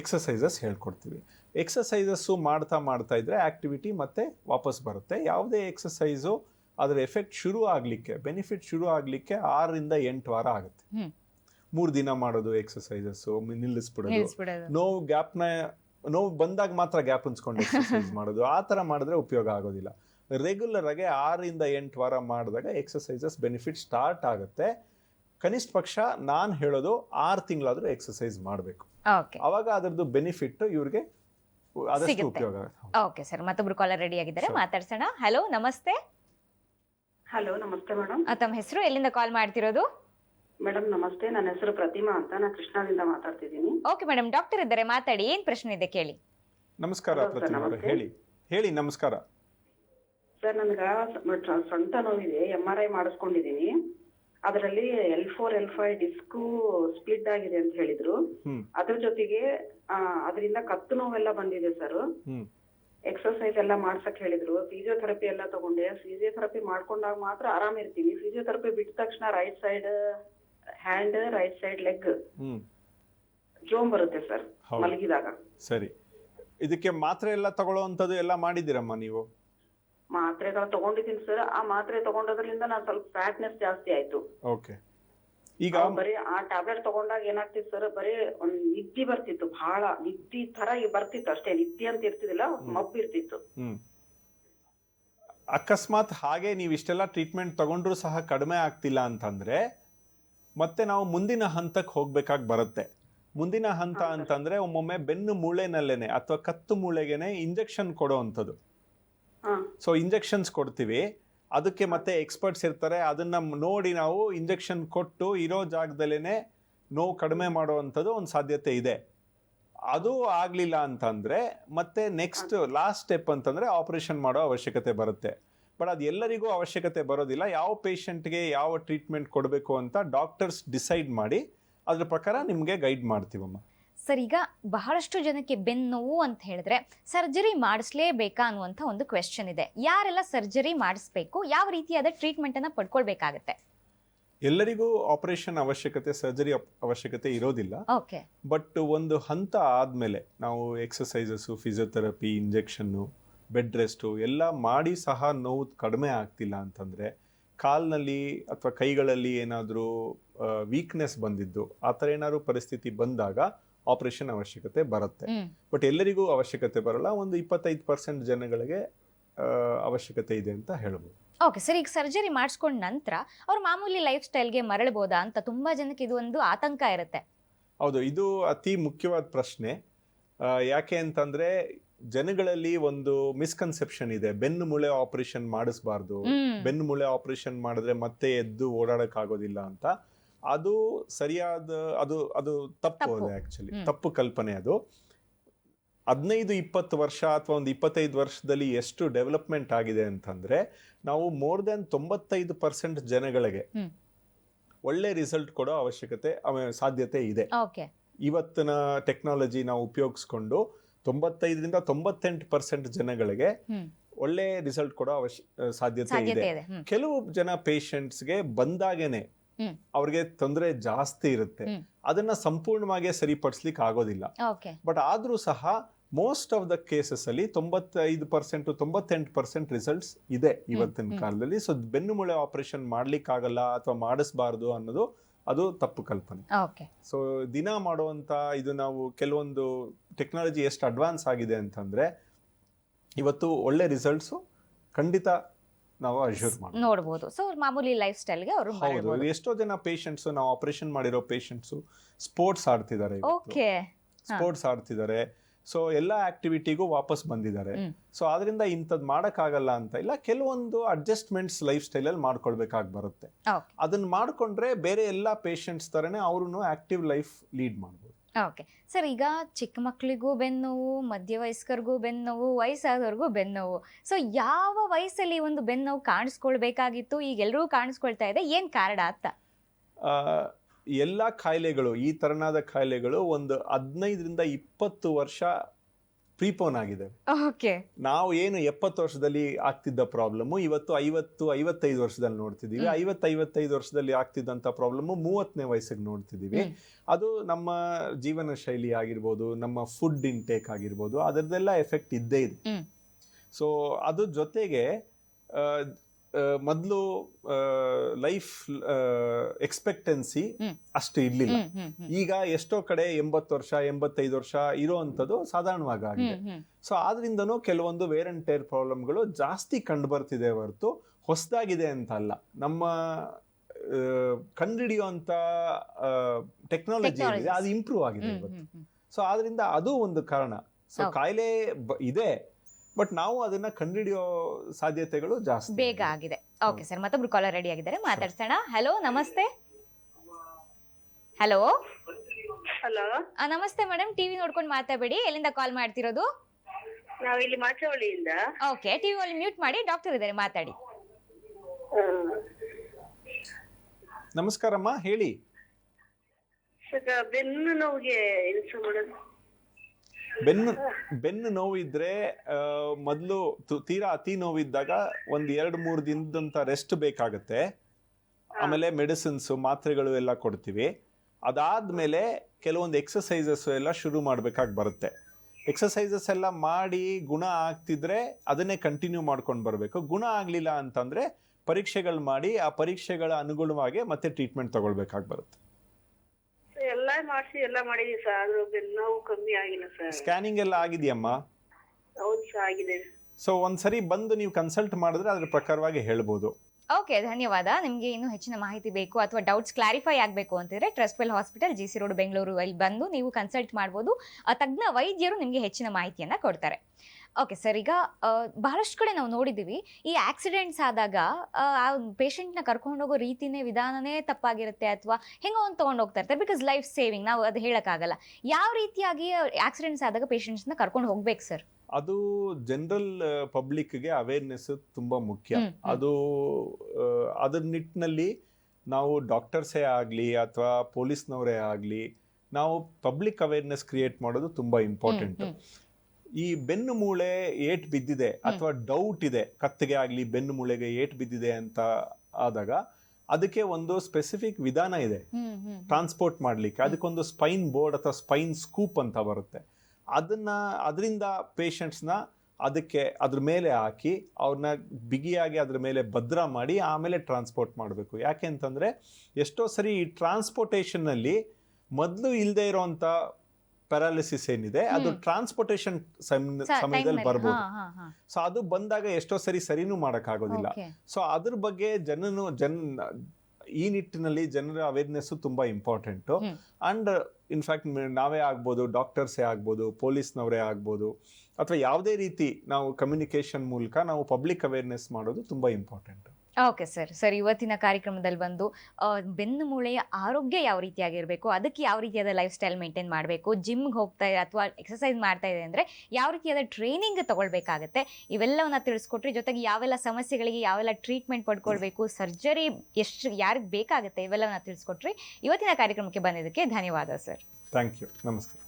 ಎಕ್ಸಸೈಸಸ್ ಹೇಳ್ಕೊಡ್ತೀವಿ. ಎಕ್ಸಸೈಸಸ್ಸು ಮಾಡ್ತಾ ಮಾಡ್ತಾ ಇದ್ರೆ ಆಕ್ಟಿವಿಟಿ ಮತ್ತೆ ವಾಪಸ್ ಬರುತ್ತೆ. ಯಾವುದೇ ಎಕ್ಸಸೈಸು ಅದರ ಎಫೆಕ್ಟ್ ಶುರು ಆಗಲಿಕ್ಕೆ ಬೆನಿಫಿಟ್ ಶುರು ಆಗಲಿಕ್ಕೆ ಆರರಿಂದ ಎಂಟು ವಾರ ಆಗುತ್ತೆ. ಮೂರು ದಿನ ಮಾಡೋದು ಎಕ್ಸಸೈಸಸ್ ನಿಲ್ಲಿಸ್ಬಿಡೋದು. ನೋ ನೋವು ಗ್ಯಾಪ್ನ ನೋವು ಬಂದಾಗ ಮಾತ್ರ ಗ್ಯಾಪ್ ಅನ್ಸ್ಕೊಂಡು ಎಕ್ಸಸೈಸ್ ಮಾಡೋದು. ಆ ಥರ ಮಾಡಿದ್ರೆ ಉಪಯೋಗ ಆಗೋದಿಲ್ಲ. ರೆಗ್ಯುಲರ್ ಆಗಿ ಆರರಿಂದ ಎಂಟು ವಾರ ಮಾಡಿದಾಗ ಎಕ್ಸಸೈಸಸ್ ಬೆನಿಫಿಟ್ ಸ್ಟಾರ್ಟ್ ಆಗುತ್ತೆ. ಕನಿಷ್ಠ ಪಕ್ಷ ನಾನು ಹೇಳೋದು ಆರು ತಿಂಗಳಾದರೂ ಎಕ್ಸಸೈಸ್ ಮಾಡಬೇಕು. ಓಕೆ ಅವಾಗ ಅದರದ್ದು ಬೆನಿಫಿಟ್ ಇವ್ರಿಗೆ ಆದಷ್ಟು ಉಪಯೋಗ. ಓಕೆ ಸರ್ ಮತ್ತೊಬ್ರು ಕಾಲರ್ ರೆಡಿ ಆಗಿದ್ದಾರೆ. ಮಾತಾಡ್ಸೋಣ. ಹಲೋ ನಮಸ್ತೆ. ಹಲೋ ನಮಸ್ತೆ ಮೇಡಮ್ ತಮ್ಮ ಹೆಸರು? ಎಲ್ಲಿಂದ ಕಾಲ್ ಮಾಡ್ತಿರೋದು? ಮೇಡಮ್ ನಮಸ್ತೆ. ನನ್ನ ಹೆಸರು ಪ್ರತಿಮಾ ಅಂತ. ನಾನು ಕೃಷ್ಣಾದಿಂದ ಮಾತಾಡ್ತಿದ್ದೀನಿ. ಓಕೆ ಮೇಡಮ್ ಡಾಕ್ಟರ್ ಇದ್ದಾರೆ ಮಾತಾಡಿ. ಏನ್ ಪ್ರಶ್ನೆ ಇದೆ ಕೇಳಿ? ನಮಸ್ಕಾರ ಹಲೋ ಸರ್, ಪ್ರತಿಮಾ ಅವರೇ. ನಮಸ್ತೆ. ಹೇಳಿ. ಹೇಳಿ ನಮಸ್ಕಾರ. ಸರ್ ನನ್ಗ ಸೊಂಟ ನೋವಿದೆ. ಎಂ ಆರ್ ಐ ಮಾಡಿಸ್ಕೊಂಡಿದ್ದೀನಿ. ಅದರಲ್ಲಿ L four L five disc split ಆಗಿದೆ ಅಂತ ಹೇಳಿದ್ರು. ಹ್ಮ್. ಅದ್ರ ಜೊತೆಗೆ ಆ, ಅದರಿಂದ ಕತ್ತು ನೋವೆಲ್ಲ ಬಂದಿದೆ ಸರ್. ಹ್ಮ್. ಎಕ್ಸರ್ಸೈಸ್ ಎಲ್ಲ ಮಾಡ್ಸಕ್ ಹೇಳಿದ್ರು. ಫಿಸಿಯೋಥೆರಪಿ ಎಲ್ಲ ತಗೊಂಡೆ. ಫಿಸಿಯೋಥೆರಪಿ ಮಾಡ್ಕೊಂಡಾಗ ಮಾತ್ರ ಆರಾಮ್ ಇರ್ತೀನಿ ಫಿಸಿಯೋಥೆರಪಿ ಬಿಟ್ಟ ತಕ್ಷಣ right side hand right side leg hmm. ಜೋಮ್ ಬರುತ್ತೆ ಸರ್ ಮಲಗಿದಾಗ. ಸರಿ. ಇದಕ್ಕೆ ಮಾತ್ರೆ ಎಲ್ಲ ತಗೊಳ್ಳೋವಂಥದ್ದು ಎಲ್ಲ ಮಾಡಿದ್ದೀರಮ್ಮ ನೀವು? ಮಾತ್ರೆಗಳು ತಗೊಂಡಿದ್ದೀನಿ ಸರ್. ಆ ಮಾತ್ರೆ ತಗೊಂಡೋದ್ರಿಂದ ನಾನು ಸ್ವಲ್ಪ ಫ್ಯಾಟ್ನೆಸ್ ಜಾಸ್ತಿ ಆಯ್ತು. ಓಕೆ. ಈಗ ಬರೀ ಆ ಟ್ಯಾಬ್ಲೆಟ್ ತಗೊಂಡಾಗ ಏನಾಗ್ತಿತ್ತು ಸರ್ ಬರೀ ಒಂದ್ ನಿದ್ದಿ ಬರ್ತಿತ್ತು ಬಹಳ ನಿದ್ದಿ ತರ ಬರ್ತಿತ್ತು ಅಷ್ಟೇ. ನಿದ್ದಿ ಅಂತ ಇರ್ತಿದಿಲ್ಲ ಮಬ್ಬು ಇರ್ತಿತ್ತು. ಹ್ಮ್. ಅಕಸ್ಮಾತ್ ಹಾಗೆ ನೀವು ಇಷ್ಟೆಲ್ಲ ಟ್ರೀಟ್ಮೆಂಟ್ ತಗೊಂಡ್ರು ಸಹ ಕಡಿಮೆ ಆಗ್ತಿಲ್ಲ ಅಂತಂದ್ರೆ ಮತ್ತೆ ನಾವು ಮುಂದಿನ ಹಂತಕ್ಕೆ ಹೋಗ್ಬೇಕಾಗಿ ಬರುತ್ತೆ. ಮುಂದಿನ ಹಂತ. ಅಂತಂದ್ರೆ ಒಮ್ಮೊಮ್ಮೆ ಬೆನ್ನು ಮೂಳೆನಲ್ಲೇನೆ ಅಥವಾ ಕತ್ತು ಮೂಳೆಗೆನೆ ಇಂಜೆಕ್ಷನ್ ಕೊಡೋ ಅಂಥದ್ದು. ಸೊ ಇಂಜೆಕ್ಷನ್ಸ್ ಕೊಡ್ತೀವಿ. ಅದಕ್ಕೆ ಮತ್ತೆ ಎಕ್ಸ್ಪರ್ಟ್ಸ್ ಇರ್ತಾರೆ. ಅದನ್ನ ನೋಡಿ ನಾವು ಇಂಜೆಕ್ಷನ್ ಕೊಟ್ಟು ಇರೋ ಜಾಗದಲ್ಲೇನೆ ನೋವು ಕಡಿಮೆ ಮಾಡುವಂಥದ್ದು ಒಂದು ಸಾಧ್ಯತೆ ಇದೆ. ಅದು ಆಗಲಿಲ್ಲ ಅಂತಂದ್ರೆ ಮತ್ತೆ ನೆಕ್ಸ್ಟ್ ಲಾಸ್ಟ್ ಸ್ಟೆಪ್ ಅಂತಂದ್ರೆ ಆಪರೇಷನ್ ಮಾಡೋ ಅವಶ್ಯಕತೆ ಬರುತ್ತೆ. ಬಟ್ ಅದು ಎಲ್ಲರಿಗೂ ಅವಶ್ಯಕತೆ ಬರೋದಿಲ್ಲ. ಯಾವ ಪೇಷಂಟ್ಗೆ ಯಾವ ಟ್ರೀಟ್ಮೆಂಟ್ ಕೊಡಬೇಕು ಅಂತ ಡಾಕ್ಟರ್ಸ್ ಡಿಸೈಡ್ ಮಾಡಿ ಅದ್ರ ಪ್ರಕಾರ ನಿಮಗೆ ಗೈಡ್ ಮಾಡ್ತೀವಮ್ಮ. ಸರ್ ಈಗ ಬಹಳಷ್ಟು ಜನಕ್ಕೆ ಬೆನ್ನು ನೋವು ಅಂತ ಹೇಳಿದ್ರೆ ಸರ್ಜರಿ ಮಾಡಿಸ್ಲೇಬೇಕಾ ಅನ್ನುವಂಥ ಒಂದು ಕ್ವೆಶ್ಚನ್ ಇದೆ. ಯಾರೆಲ್ಲ ಸರ್ಜರಿ ಮಾಡಿಸ್ಬೇಕು ಯಾವ ರೀತಿಯಾದ ಟ್ರೀಟ್ಮೆಂಟ್ ಅನ್ನ ಪಡ್ಕೊಳ್ಬೇಕಾಗತ್ತೆ? ಎಲ್ಲರಿಗೂ ಆಪರೇಷನ್ ಅವಶ್ಯಕತೆ ಸರ್ಜರಿ ಅವಶ್ಯಕತೆ ಇರೋದಿಲ್ಲ. ಓಕೆ ಬಟ್ ಒಂದು ಹಂತ ಆದಮೇಲೆ ನಾವು exercises physiotherapy injection bed rest ಎಲ್ಲ ಮಾಡಿ ಸಹ ನೋವು ಕಡಿಮೆ ಆಗ್ತಿಲ್ಲ ಅಂತಂದರೆ ಕಾಲ್ನಲ್ಲಿ ಅಥವಾ ಕೈಗಳಲ್ಲಿ ಏನಾದರೂ ವೀಕ್ನೆಸ್ ಬಂದಿದ್ದು ಆ ಥರ ಏನಾದರೂ ಪರಿಸ್ಥಿತಿ ಬಂದಾಗ ಆಪರೇಷನ್ ಅವಶ್ಯಕತೆ ಬರುತ್ತೆ. ಬಟ್ ಎಲ್ಲರಿಗೂ ಅವಶ್ಯಕತೆ ಬರಲ್ಲ ಒಂದು ಇಪ್ಪತ್ತೈದು ಪರ್ಸೆಂಟ್ ಜನಗಳಿಗೆ ಅವಶ್ಯಕತೆ ಇದೆ ಅಂತ ಹೇಳ್ಬೋದು. ಓಕೆ ಸರ್ ಈಗ ಸರ್ಜರಿ ಮಾಡಿಸ್ಕೊಂಡ ನಂತರ ಅವ್ರ ಮಾಮೂಲಿ ಲೈಫ್ ಸ್ಟೈಲ್ಗೆ ಮರಳಬಹುದಾ ಅಂತ ತುಂಬಾ ಜನಕ್ಕೆ ಇದು ಒಂದು ಆತಂಕ ಇರುತ್ತೆ. ಹೌದು ಇದು ಅತಿ ಮುಖ್ಯವಾದ ಪ್ರಶ್ನೆ. ಯಾಕೆ ಅಂತಂದ್ರೆ ಜನಗಳಲ್ಲಿ ಒಂದು ಮಿಸ್ಕನ್ಸೆಪ್ಷನ್ ಇದೆ. ಬೆನ್ನು ಮೂಳೆ ಆಪರೇಷನ್ ಮಾಡಿಸ್ಬಾರ್ದು. ಬೆನ್ನು ಮೂಳೆ ಆಪರೇಷನ್ ಮಾಡಿದ್ರೆ ಮತ್ತೆ ಎದ್ದು ಓಡಾಡಕ್ ಆಗೋದಿಲ್ಲ ಅಂತ. ಅದು ಸರಿಯಾದ ಅದು ಅದು ತಪ್ಪು. ಅದು ಆಕ್ಚುಲಿ ತಪ್ಪು ಕಲ್ಪನೆ ಅದು. ಹದಿನೈದು ಇಪ್ಪತ್ತು ವರ್ಷ ಅಥವಾ ಒಂದು ಇಪ್ಪತ್ತೈದು ವರ್ಷದಲ್ಲಿ ಎಷ್ಟು ಡೆವಲಪ್ಮೆಂಟ್ ಆಗಿದೆ ಅಂತಂದ್ರೆ ನಾವು ಮೋರ್ ದೆನ್ ತೊಂಬತ್ತೈದು ಪರ್ಸೆಂಟ್ ಜನಗಳಿಗೆ ಒಳ್ಳೆ ರಿಸಲ್ಟ್ ಕೊಡೋ ಅವಶ್ಯಕತೆ ಅವ- ಸಾಧ್ಯತೆ ಇದೆ. ಇವತ್ತಿನ ಟೆಕ್ನಾಲಜಿ ನಾವು ಉಪಯೋಗಿಸ್ಕೊಂಡು ತೊಂಬತ್ತೈದರಿಂದ ತೊಂಬತ್ತೆಂಟು ಪರ್ಸೆಂಟ್ ಜನಗಳಿಗೆ ಒಳ್ಳೆ ರಿಸಲ್ಟ್ ಕೊಡೋ ಅವಶ್ಯ ಸಾಧ್ಯತೆ ಇದೆ. ಕೆಲವು ಜನ ಪೇಷಂಟ್ಸ್ಗೆ ಬಂದಾಗೇನೆ. ಅವ್ರಿಗೆ ತೊಂದರೆ ಜಾಸ್ತಿ ಇರುತ್ತೆ. ಅದನ್ನ ಸಂಪೂರ್ಣವಾಗಿ ಸರಿಪಡಿಸ್ಲಿಕ್ಕೆ ಆಗೋದಿಲ್ಲ. ಬಟ್ ಆದ್ರೂ ಸಹ ಮೋಸ್ಟ್ ಆಫ್ ದ ಕೇಸಸ್ ಅಲ್ಲಿ ತೊಂಬತ್ತೈದು ಪರ್ಸೆಂಟ್ ತೊಂಬತ್ತೆಂಟು ಪರ್ಸೆಂಟ್ ರಿಸಲ್ಟ್ಸ್ ಇದೆ ಇವತ್ತಿನ ಕಾಲದಲ್ಲಿ. ಸೊ ಬೆನ್ನುಮೂಳೆ ಆಪರೇಷನ್ ಮಾಡ್ಲಿಕ್ಕಾಗಲ್ಲ ಅಥವಾ ಮಾಡಿಸ್ಬಾರ್ದು ಅನ್ನೋದು ಅದು ತಪ್ಪು ಕಲ್ಪನೆ. ಓಕೆ. ಸೊ ದಿನ ಮಾಡುವಂತ ಇದು ನಾವು ಕೆಲವೊಂದು ಟೆಕ್ನಾಲಜಿ ಎಷ್ಟು ಅಡ್ವಾನ್ಸ್ ಆಗಿದೆ ಅಂತಂದ್ರೆ ಇವತ್ತು ಒಳ್ಳೆ ರಿಸಲ್ಟ್ಸು ಖಂಡಿತ ನಾವು ಅಶ್ಯೂರ್ ಮಾಡಿ ನೋಡ್ಬೋದು. ಸೊ ಮಾಮೂಲಿ ಲೈಫ್ ಸ್ಟೈಲ್ಗೆ ಅವರು ಹೌದು ಎಷ್ಟೋ ಜನ ಪೇಷಂಟ್ಸ್ ನಾವು ಆಪರೇಷನ್ ಮಾಡಿರೋ ಪೇಷಂಟ್ಸು ಸ್ಪೋರ್ಟ್ಸ್ ಆಡ್ತಿದ್ದಾರೆ ಓಕೆ. ಸ್ಪೋರ್ಟ್ಸ್ ಆಡ್ತಿದ್ದಾರೆ. ಸೊ ಎಲ್ಲ ಆಕ್ಟಿವಿಟಿಗೂ ವಾಪಸ್ ಬಂದಿದ್ದಾರೆ. ಸೊ ಆದ್ರಿಂದ ಇಂಥದ್ದು ಮಾಡೋಕ್ಕಾಗಲ್ಲ ಅಂತ ಇಲ್ಲ ಕೆಲವೊಂದು ಅಡ್ಜಸ್ಟ್ಮೆಂಟ್ಸ್ ಲೈಫ್ ಸ್ಟೈಲಲ್ಲಿ ಮಾಡ್ಕೊಳ್ಬೇಕಾಗಿ ಬರುತ್ತೆ. ಅದನ್ನು ಮಾಡ್ಕೊಂಡ್ರೆ ಬೇರೆ ಎಲ್ಲ ಪೇಷಂಟ್ಸ್ ಥರನೇ ಅವ್ರೂ ಆಕ್ಟಿವ್ ಲೈಫ್ ಲೀಡ್ ಮಾಡ್ಬೋದು. ಓಕೆ. ಸರ್ ಈಗ ಚಿಕ್ಕ ಮಕ್ಕಳಿಗೂ ಬೆನ್ನೋವು ಮಧ್ಯವಯಸ್ಕರಿಗೂ ಬೆನ್ನೋವು ವಯಸ್ಸಾದವ್ರಿಗೂ ಬೆನ್ನೋವು ಸೊ ಯಾವ ವಯಸ್ಸಲ್ಲಿ ಒಂದು ಬೆನ್ನೋವು ಕಾಣಿಸ್ಕೊಳ್ಬೇಕಾಗಿತ್ತು? ಈಗ ಎಲ್ಲರೂ ಕಾಣಿಸ್ಕೊಳ್ತಾ ಇದೆ. ಏನು ಕಾರಣ ಅಂತ? ಎಲ್ಲ ಕಾಯಿಲೆಗಳು ಈ ತರನಾದ ಕಾಯಿಲೆಗಳು ಒಂದು ಹದಿನೈದರಿಂದ ಇಪ್ಪತ್ತು ವರ್ಷ ಪ್ರೀಪೋನ್ ಆಗಿದೆ. ಓಕೆ. ನಾವು ಏನು ಎಪ್ಪತ್ತು ವರ್ಷದಲ್ಲಿ ಆಗ್ತಿದ್ದ ಪ್ರಾಬ್ಲಮ್ ಇವತ್ತು ಐವತ್ತು ಐವತ್ತೈದು ವರ್ಷದಲ್ಲಿ ನೋಡ್ತಿದ್ದೀವಿ. ಐವತ್ತೈವತ್ತೈದು ಐವತ್ತು ವರ್ಷದಲ್ಲಿ ಆಗ್ತಿದ್ದಂಥ ಪ್ರಾಬ್ಲಮ್ ಮೂವತ್ತನೇ ವಯಸ್ಸಿಗೆ ನೋಡ್ತಿದ್ದೀವಿ. ಅದು ನಮ್ಮ ಜೀವನ ಶೈಲಿ ಆಗಿರ್ಬೋದು ನಮ್ಮ ಫುಡ್ ಇಂಟೇಕ್ ಆಗಿರ್ಬೋದು ಅದರದ್ದೆಲ್ಲ ಎಫೆಕ್ಟ್ ಇದ್ದೇ ಇದೆ. ಸೊ ಅದ್ರ ಜೊತೆಗೆ ಮೊದಲು ಲೈಫ್ ಎಕ್ಸ್ಪೆಕ್ಟೆನ್ಸಿ ಅಷ್ಟು ಇರ್ಲಿಲ್ಲ. ಈಗ ಎಷ್ಟೋ ಕಡೆ ಎಂಬತ್ತು ವರ್ಷ ಎಂಬತ್ತೈದು ವರ್ಷ ಇರೋವಂಥದ್ದು ಸಾಧಾರಣವಾಗಿ ಹ್ಮ್ ಸೊ ಆದ್ರಿಂದನೂ ಕೆಲವೊಂದು ವೇರ್ ಅಂಡ್ ಟೇರ್ ಪ್ರಾಬ್ಲಮ್ಗಳು ಜಾಸ್ತಿ ಕಂಡು ಬರ್ತಿದೆ ಹೊರತು ಹೊಸದಾಗಿದೆ ಅಂತ ಅಲ್ಲ ನಮ್ಮ ಕಂಡುಹಿಡಿಯುವಂಥ ಟೆಕ್ನಾಲಜಿ ಏನಿದೆ ಅದು ಇಂಪ್ರೂವ್ ಆಗಿದೆ ಇವತ್ತು. ಸೊ ಆದ್ರಿಂದ ಅದು ಒಂದು ಕಾರಣ. ಸೊ. ಕಾಯಿಲೆ ಇದೆ. ಬಟ್ ನಾವು ಅದನ್ನ ಕಂಡುಹಿಡಿಯೋ ಸಾಧ್ಯತೆಗಳು ಜಾಸ್ತಿ ಬೇಗ ಆಗಿದೆ. ಓಕೆ ಸರ್ ಮತ್ತೊಬ್ರು ಕಾಲರ್ ರೆಡಿ ಆಗಿದ್ದಾರೆ? ಮಾತಾಡ್ಸೋಣ. ಹಲೋ ನಮಸ್ತೆ. ಹಲೋ ಹಲೋ ನಮಸ್ತೆ ಮೇಡಮ್ ಟಿವಿ ನೋಡ್ಕೊಂಡು ಮಾತಾಡಬೇಡಿ. ಎಲ್ಲಿಂದ ಕಾಲ್ ಮಾಡ್ತಿರೋದು? ನಾವಿಲ್ಲಿ ಮಾಚವಳ್ಳಿಯಿಂದ. ಓಕೆ ಟಿವಿ ಅಲ್ಲಿ ಮ್ಯೂಟ್ ಮಾಡಿ ಡಾಕ್ಟರ್ ಇದ್ದಾರೆ. ಮಾತಾಡಿ. ನಮಸ್ಕಾರಮ್ಮ. ಹೇಳಿ. ಬೆನ್ನು ನೋವಿಗೆ ಇನ್ಸು ಮಾಡೋದು ಬೆನ್ನು ಬೆನ್ನು ನೋವಿದ್ರೆ ಮೊದಲು ತೀರಾ ಅತಿ ನೋವಿದ್ದಾಗ ಒಂದು ಎರಡು ಮೂರು ದಿನದಂತ ರೆಸ್ಟ್ ಬೇಕಾಗುತ್ತೆ. ಆಮೇಲೆ ಮೆಡಿಸಿನ್ಸ್ ಮಾತ್ರೆಗಳು ಎಲ್ಲ ಕೊಡ್ತೀವಿ. ಅದಾದ್ಮೇಲೆ ಕೆಲವೊಂದು ಎಕ್ಸಸೈಸಸ್ ಎಲ್ಲ ಶುರು ಮಾಡಬೇಕಾಗಿ ಬರುತ್ತೆ. ಎಕ್ಸಸೈಸಸ್ ಎಲ್ಲ ಮಾಡಿ ಗುಣ ಆಗ್ತಿದ್ರೆ ಅದನ್ನೇ ಕಂಟಿನ್ಯೂ ಮಾಡ್ಕೊಂಡು ಬರಬೇಕು. ಗುಣ ಆಗಲಿಲ್ಲ ಅಂತಂದ್ರೆ ಪರೀಕ್ಷೆಗಳು ಮಾಡಿ ಆ ಪರೀಕ್ಷೆಗಳ ಅನುಗುಣವಾಗಿ ಮತ್ತೆ ಟ್ರೀಟ್ಮೆಂಟ್ ತಗೊಳ್ಬೇಕಾಗಿ ಬರುತ್ತೆ. ಎಲ್ಲ ಮಾಡಿಸಿ ಎಲ್ಲ ಮಾಡಿದೀವಿ ಸರ್ ಆದ್ರೂ ಬೆನ್ನು ನೋವು ಕಮ್ಮಿ ಆಗಿಲ್ಲ ಸರ್. ಸ್ಕ್ಯಾನಿಂಗ್ ಎಲ್ಲ ಆಗಿದೆಯಮ್ಮ? ಹೌದು ಸರ್ ಆಗಿದೆ. ಸೊ ಒಂದ್ಸರಿ ಬಂದು ನೀವು ಕನ್ಸಲ್ಟ್ ಮಾಡಿದ್ರೆ ಅದ್ರ ಪ್ರಕಾರವಾಗಿ ಹೇಳ್ಬೋದು. ಓಕೆ ಧನ್ಯವಾದ. ನಿಮಗೆ ಇನ್ನೂ ಹೆಚ್ಚಿನ ಮಾಹಿತಿ ಬೇಕು ಅಥವಾ ಡೌಟ್ಸ್ ಕ್ಲಾರಿಫೈ ಆಗಬೇಕು ಅಂತಿದ್ರೆ Trustwell hospital G C road Bengaluru ಅಲ್ಲಿ ಬಂದು ನೀವು ಕನ್ಸಲ್ಟ್ ಮಾಡ್ಬೋದು. ಆ ತಜ್ಞ ವೈದ್ಯರು ನಿಮಗೆ ಹೆಚ್ಚಿನ ಮಾಹಿತಿಯನ್ನು ಕೊಡ್ತಾರೆ. ಓಕೆ ಸರ್ ಈಗ ಬಹಳಷ್ಟು ಕಡೆ ನಾವು ನೋಡಿದ್ದೀವಿ ಈ ಆಕ್ಸಿಡೆಂಟ್ಸ್ ಆದಾಗ ಆ, ಪೇಷಂಟ್ನ ಕರ್ಕೊಂಡು ಹೋಗೋ ರೀತಿನೇ ವಿಧಾನನೇ ತಪ್ಪಾಗಿರುತ್ತೆ ಅಥವಾ ಹೆಂಗೋ ಒಂದು ತೊಗೊಂಡು ಹೋಗ್ತಾ ಇರ್ತಾರೆ ಬಿಕಾಸ್ ಲೈಫ್ ಸೇವಿಂಗ್ ನಾವು ಅದು ಹೇಳೋಕ್ಕಾಗಲ್ಲ. ಯಾವ ರೀತಿಯಾಗಿ ಆಕ್ಸಿಡೆಂಟ್ಸ್ ಆದಾಗ ಪೇಷಂಟ್ಸ್ನ ಕರ್ಕೊಂಡು ಹೋಗ್ಬೇಕು ಸರ್ ಅದು ಜನರಲ್ ಪಬ್ಲಿಕ್ಗೆ ಅವೇರ್ನೆಸ್ ತುಂಬಾ ಮುಖ್ಯ. ಅದು ಅದ್ರ ನಿಟ್ಟಿನಲ್ಲಿ ನಾವು ಡಾಕ್ಟರ್ಸೇ ಆಗಲಿ ಅಥವಾ ಪೊಲೀಸ್ನವರೇ ಆಗಲಿ ನಾವು ಪಬ್ಲಿಕ್ ಅವೇರ್ನೆಸ್ ಕ್ರಿಯೇಟ್ ಮಾಡೋದು ತುಂಬಾ ಇಂಪಾರ್ಟೆಂಟ್. ಈ ಬೆನ್ನು ಮೂಳೆ ಏಟ್ ಬಿದ್ದಿದೆ ಅಥವಾ ಡೌಟ್ ಇದೆ ಕತ್ತಿಗೆ ಆಗಲಿ ಬೆನ್ನು ಮೂಳೆಗೆ ಏಟ್ ಬಿದ್ದಿದೆ ಅಂತ ಆದಾಗ ಅದಕ್ಕೆ ಒಂದು ಸ್ಪೆಸಿಫಿಕ್ ವಿಧಾನ ಇದೆ. ಟ್ರಾನ್ಸ್ಪೋರ್ಟ್ ಮಾಡಲಿಕ್ಕೆ. ಅದಕ್ಕೊಂದು ಸ್ಪೈನ್ ಬೋರ್ಡ್ ಅಥವಾ ಸ್ಪೈನ್ ಸ್ಕೂಪ್ ಅಂತ ಬರುತ್ತೆ. ಅದನ್ನ ಅದರಿಂದ ಪೇಷಂಟ್ಸ್ನ ಅದಕ್ಕೆ ಅದ್ರ ಮೇಲೆ ಹಾಕಿ ಅವ್ರನ್ನ ಬಿಗಿಯಾಗಿ ಅದ್ರ ಮೇಲೆ ಭದ್ರ ಮಾಡಿ ಆಮೇಲೆ ಟ್ರಾನ್ಸ್ಪೋರ್ಟ್ ಮಾಡಬೇಕು. ಯಾಕೆ ಅಂತಂದ್ರೆ ಎಷ್ಟೋ ಸರಿ ಈ ಟ್ರಾನ್ಸ್ಪೋರ್ಟೇಷನ್ನಲ್ಲಿ ಮೊದಲು ಇಲ್ಲದೆ ಇರೋಂಥ ಪ್ಯಾರಾಲಿಸಿಸ್ ಏನಿದೆ ಅದು. ಟ್ರಾನ್ಸ್ಪೋರ್ಟೇಷನ್ ಸಮಯದಲ್ಲಿ ಬರ್ಬೋದು. ಸೊ ಅದು ಬಂದಾಗ ಎಷ್ಟೋ ಸರಿ ಸರಿನೂ ಮಾಡೋಕ್ಕಾಗೋದಿಲ್ಲ ಆಗೋದಿಲ್ಲ ಸೊ ಅದ್ರ ಬಗ್ಗೆ ಜನನು ಜನ್ ಈ ನಿಟ್ಟಿನಲ್ಲಿ ಜನರ ಅವೇರ್ನೆಸ್ ತುಂಬಾ ಇಂಪಾರ್ಟೆಂಟ್. ಅಂಡ್ ಇನ್ಫ್ಯಾಕ್ಟ್ ನಾವೇ ಆಗ್ಬೋದು ಡಾಕ್ಟರ್ಸೇ ಆಗ್ಬೋದು ಪೊಲೀಸ್ನವರೇ ಆಗ್ಬೋದು ಅಥವಾ ಯಾವುದೇ ರೀತಿ ನಾವು ಕಮ್ಯುನಿಕೇಶನ್ ಮೂಲಕ ನಾವು ಪಬ್ಲಿಕ್ ಅವೇರ್ನೆಸ್ ಮಾಡೋದು ತುಂಬಾ ಇಂಪಾರ್ಟೆಂಟ್ ಓಕೆ ಸರ್. ಸರ್, ಇವತ್ತಿನ ಕಾರ್ಯಕ್ರಮದಲ್ಲಿ ಬಂದು ಬೆನ್ನು ಮೂಳೆಯ ಆರೋಗ್ಯ ಯಾವ ರೀತಿಯಾಗಿರಬೇಕು, ಅದಕ್ಕೆ ಯಾವ ರೀತಿಯಾದ ಲೈಫ್ ಸ್ಟೈಲ್ ಮೇಂಟೈನ್ ಮಾಡಬೇಕು ಜಿಮ್ಗೆ ಹೋಗ್ತಾ ಇದೆ ಅಥವಾ ಎಕ್ಸಸೈಸ್ ಮಾಡ್ತಾ ಇದೆ ಅಂದರೆ, ಯಾವ ರೀತಿಯಾದ ಟ್ರೈನಿಂಗ್ ತೊಗೊಳ್ಬೇಕಾಗತ್ತೆ, ಇವೆಲ್ಲವನ್ನ ತಿಳಿಸ್ಕೊಟ್ರಿ. ಜೊತೆಗೆ ಯಾವೆಲ್ಲ ಸಮಸ್ಯೆಗಳಿಗೆ ಯಾವೆಲ್ಲ ಟ್ರೀಟ್ಮೆಂಟ್ ಪಡ್ಕೊಳ್ಬೇಕು ಸರ್ಜರಿ ಎಷ್ಟು ಯಾರಿಗೆ ಬೇಕಾಗುತ್ತೆ, ಇವೆಲ್ಲವನ್ನ ತಿಳಿಸ್ಕೊಟ್ರಿ. ಇವತ್ತಿನ ಕಾರ್ಯಕ್ರಮಕ್ಕೆ ಬಂದಿದ್ದಕ್ಕೆ ಧನ್ಯವಾದ ಸರ್. ಥ್ಯಾಂಕ್ ಯು ನಮಸ್ಕಾರ.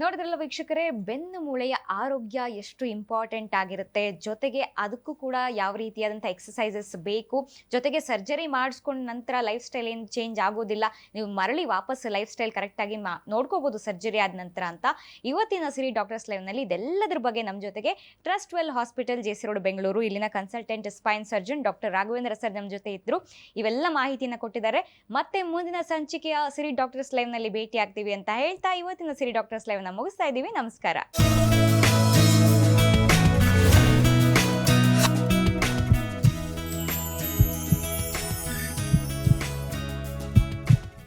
ನೋಡಿದ್ರಲ್ಲ ವೀಕ್ಷಕರೇ, ಬೆನ್ನು ಮೂಳೆಯ ಆರೋಗ್ಯ ಎಷ್ಟು ಇಂಪಾರ್ಟೆಂಟ್ ಆಗಿರುತ್ತೆ. ಜೊತೆಗೆ ಅದಕ್ಕೂ ಕೂಡ ಯಾವ ರೀತಿಯಾದಂಥ ಎಕ್ಸಸೈಸಸ್ ಬೇಕು. ಜೊತೆಗೆ ಸರ್ಜರಿ ಮಾಡಿಸ್ಕೊಂಡ ನಂತರ ಲೈಫ್ ಸ್ಟೈಲ್ ಏನು ಚೇಂಜ್ ಆಗೋದಿಲ್ಲ. ನೀವು ಮರಳಿ ವಾಪಸ್ ಲೈಫ್ ಸ್ಟೈಲ್ ಕರೆಕ್ಟಾಗಿ ಮಾ, ನೋಡ್ಕೋಬೋದು ಸರ್ಜರಿ ಆದ ನಂತರ ಅಂತ. ಇವತ್ತಿನ ಸಿರಿ ಡಾಕ್ಟರ್ಸ್ ಲೈವ್ನಲ್ಲಿ ಇದೆಲ್ಲದ್ರ ಬಗ್ಗೆ ನಮ್ಮ ಜೊತೆಗೆ trust well hospital J C road Bengaluru ಇಲ್ಲಿನ consultant spine surgeon doctor Raghavendra sir ನಮ್ಮ ಜೊತೆ ಇದ್ದರು ಇವೆಲ್ಲ ಮಾಹಿತಿಯನ್ನು ಕೊಟ್ಟಿದ್ದಾರೆ. ಮತ್ತೆ ಮುಂದಿನ ಸಂಚಿಕೆಯ ಸಿರಿ ಡಾಕ್ಟರ್ಸ್ ಲೈವ್ನಲ್ಲಿ ಭೇಟಿ ಆಗ್ತೀವಿ ಅಂತ ಹೇಳ್ತಾ, ಇವತ್ತಿನ ಸಿರಿ ಡಾಕ್ಟರ್ಸ್ ಮುಗಿಸ್ತಾ ಇದ್ದೀವಿ ನಮಸ್ಕಾರ.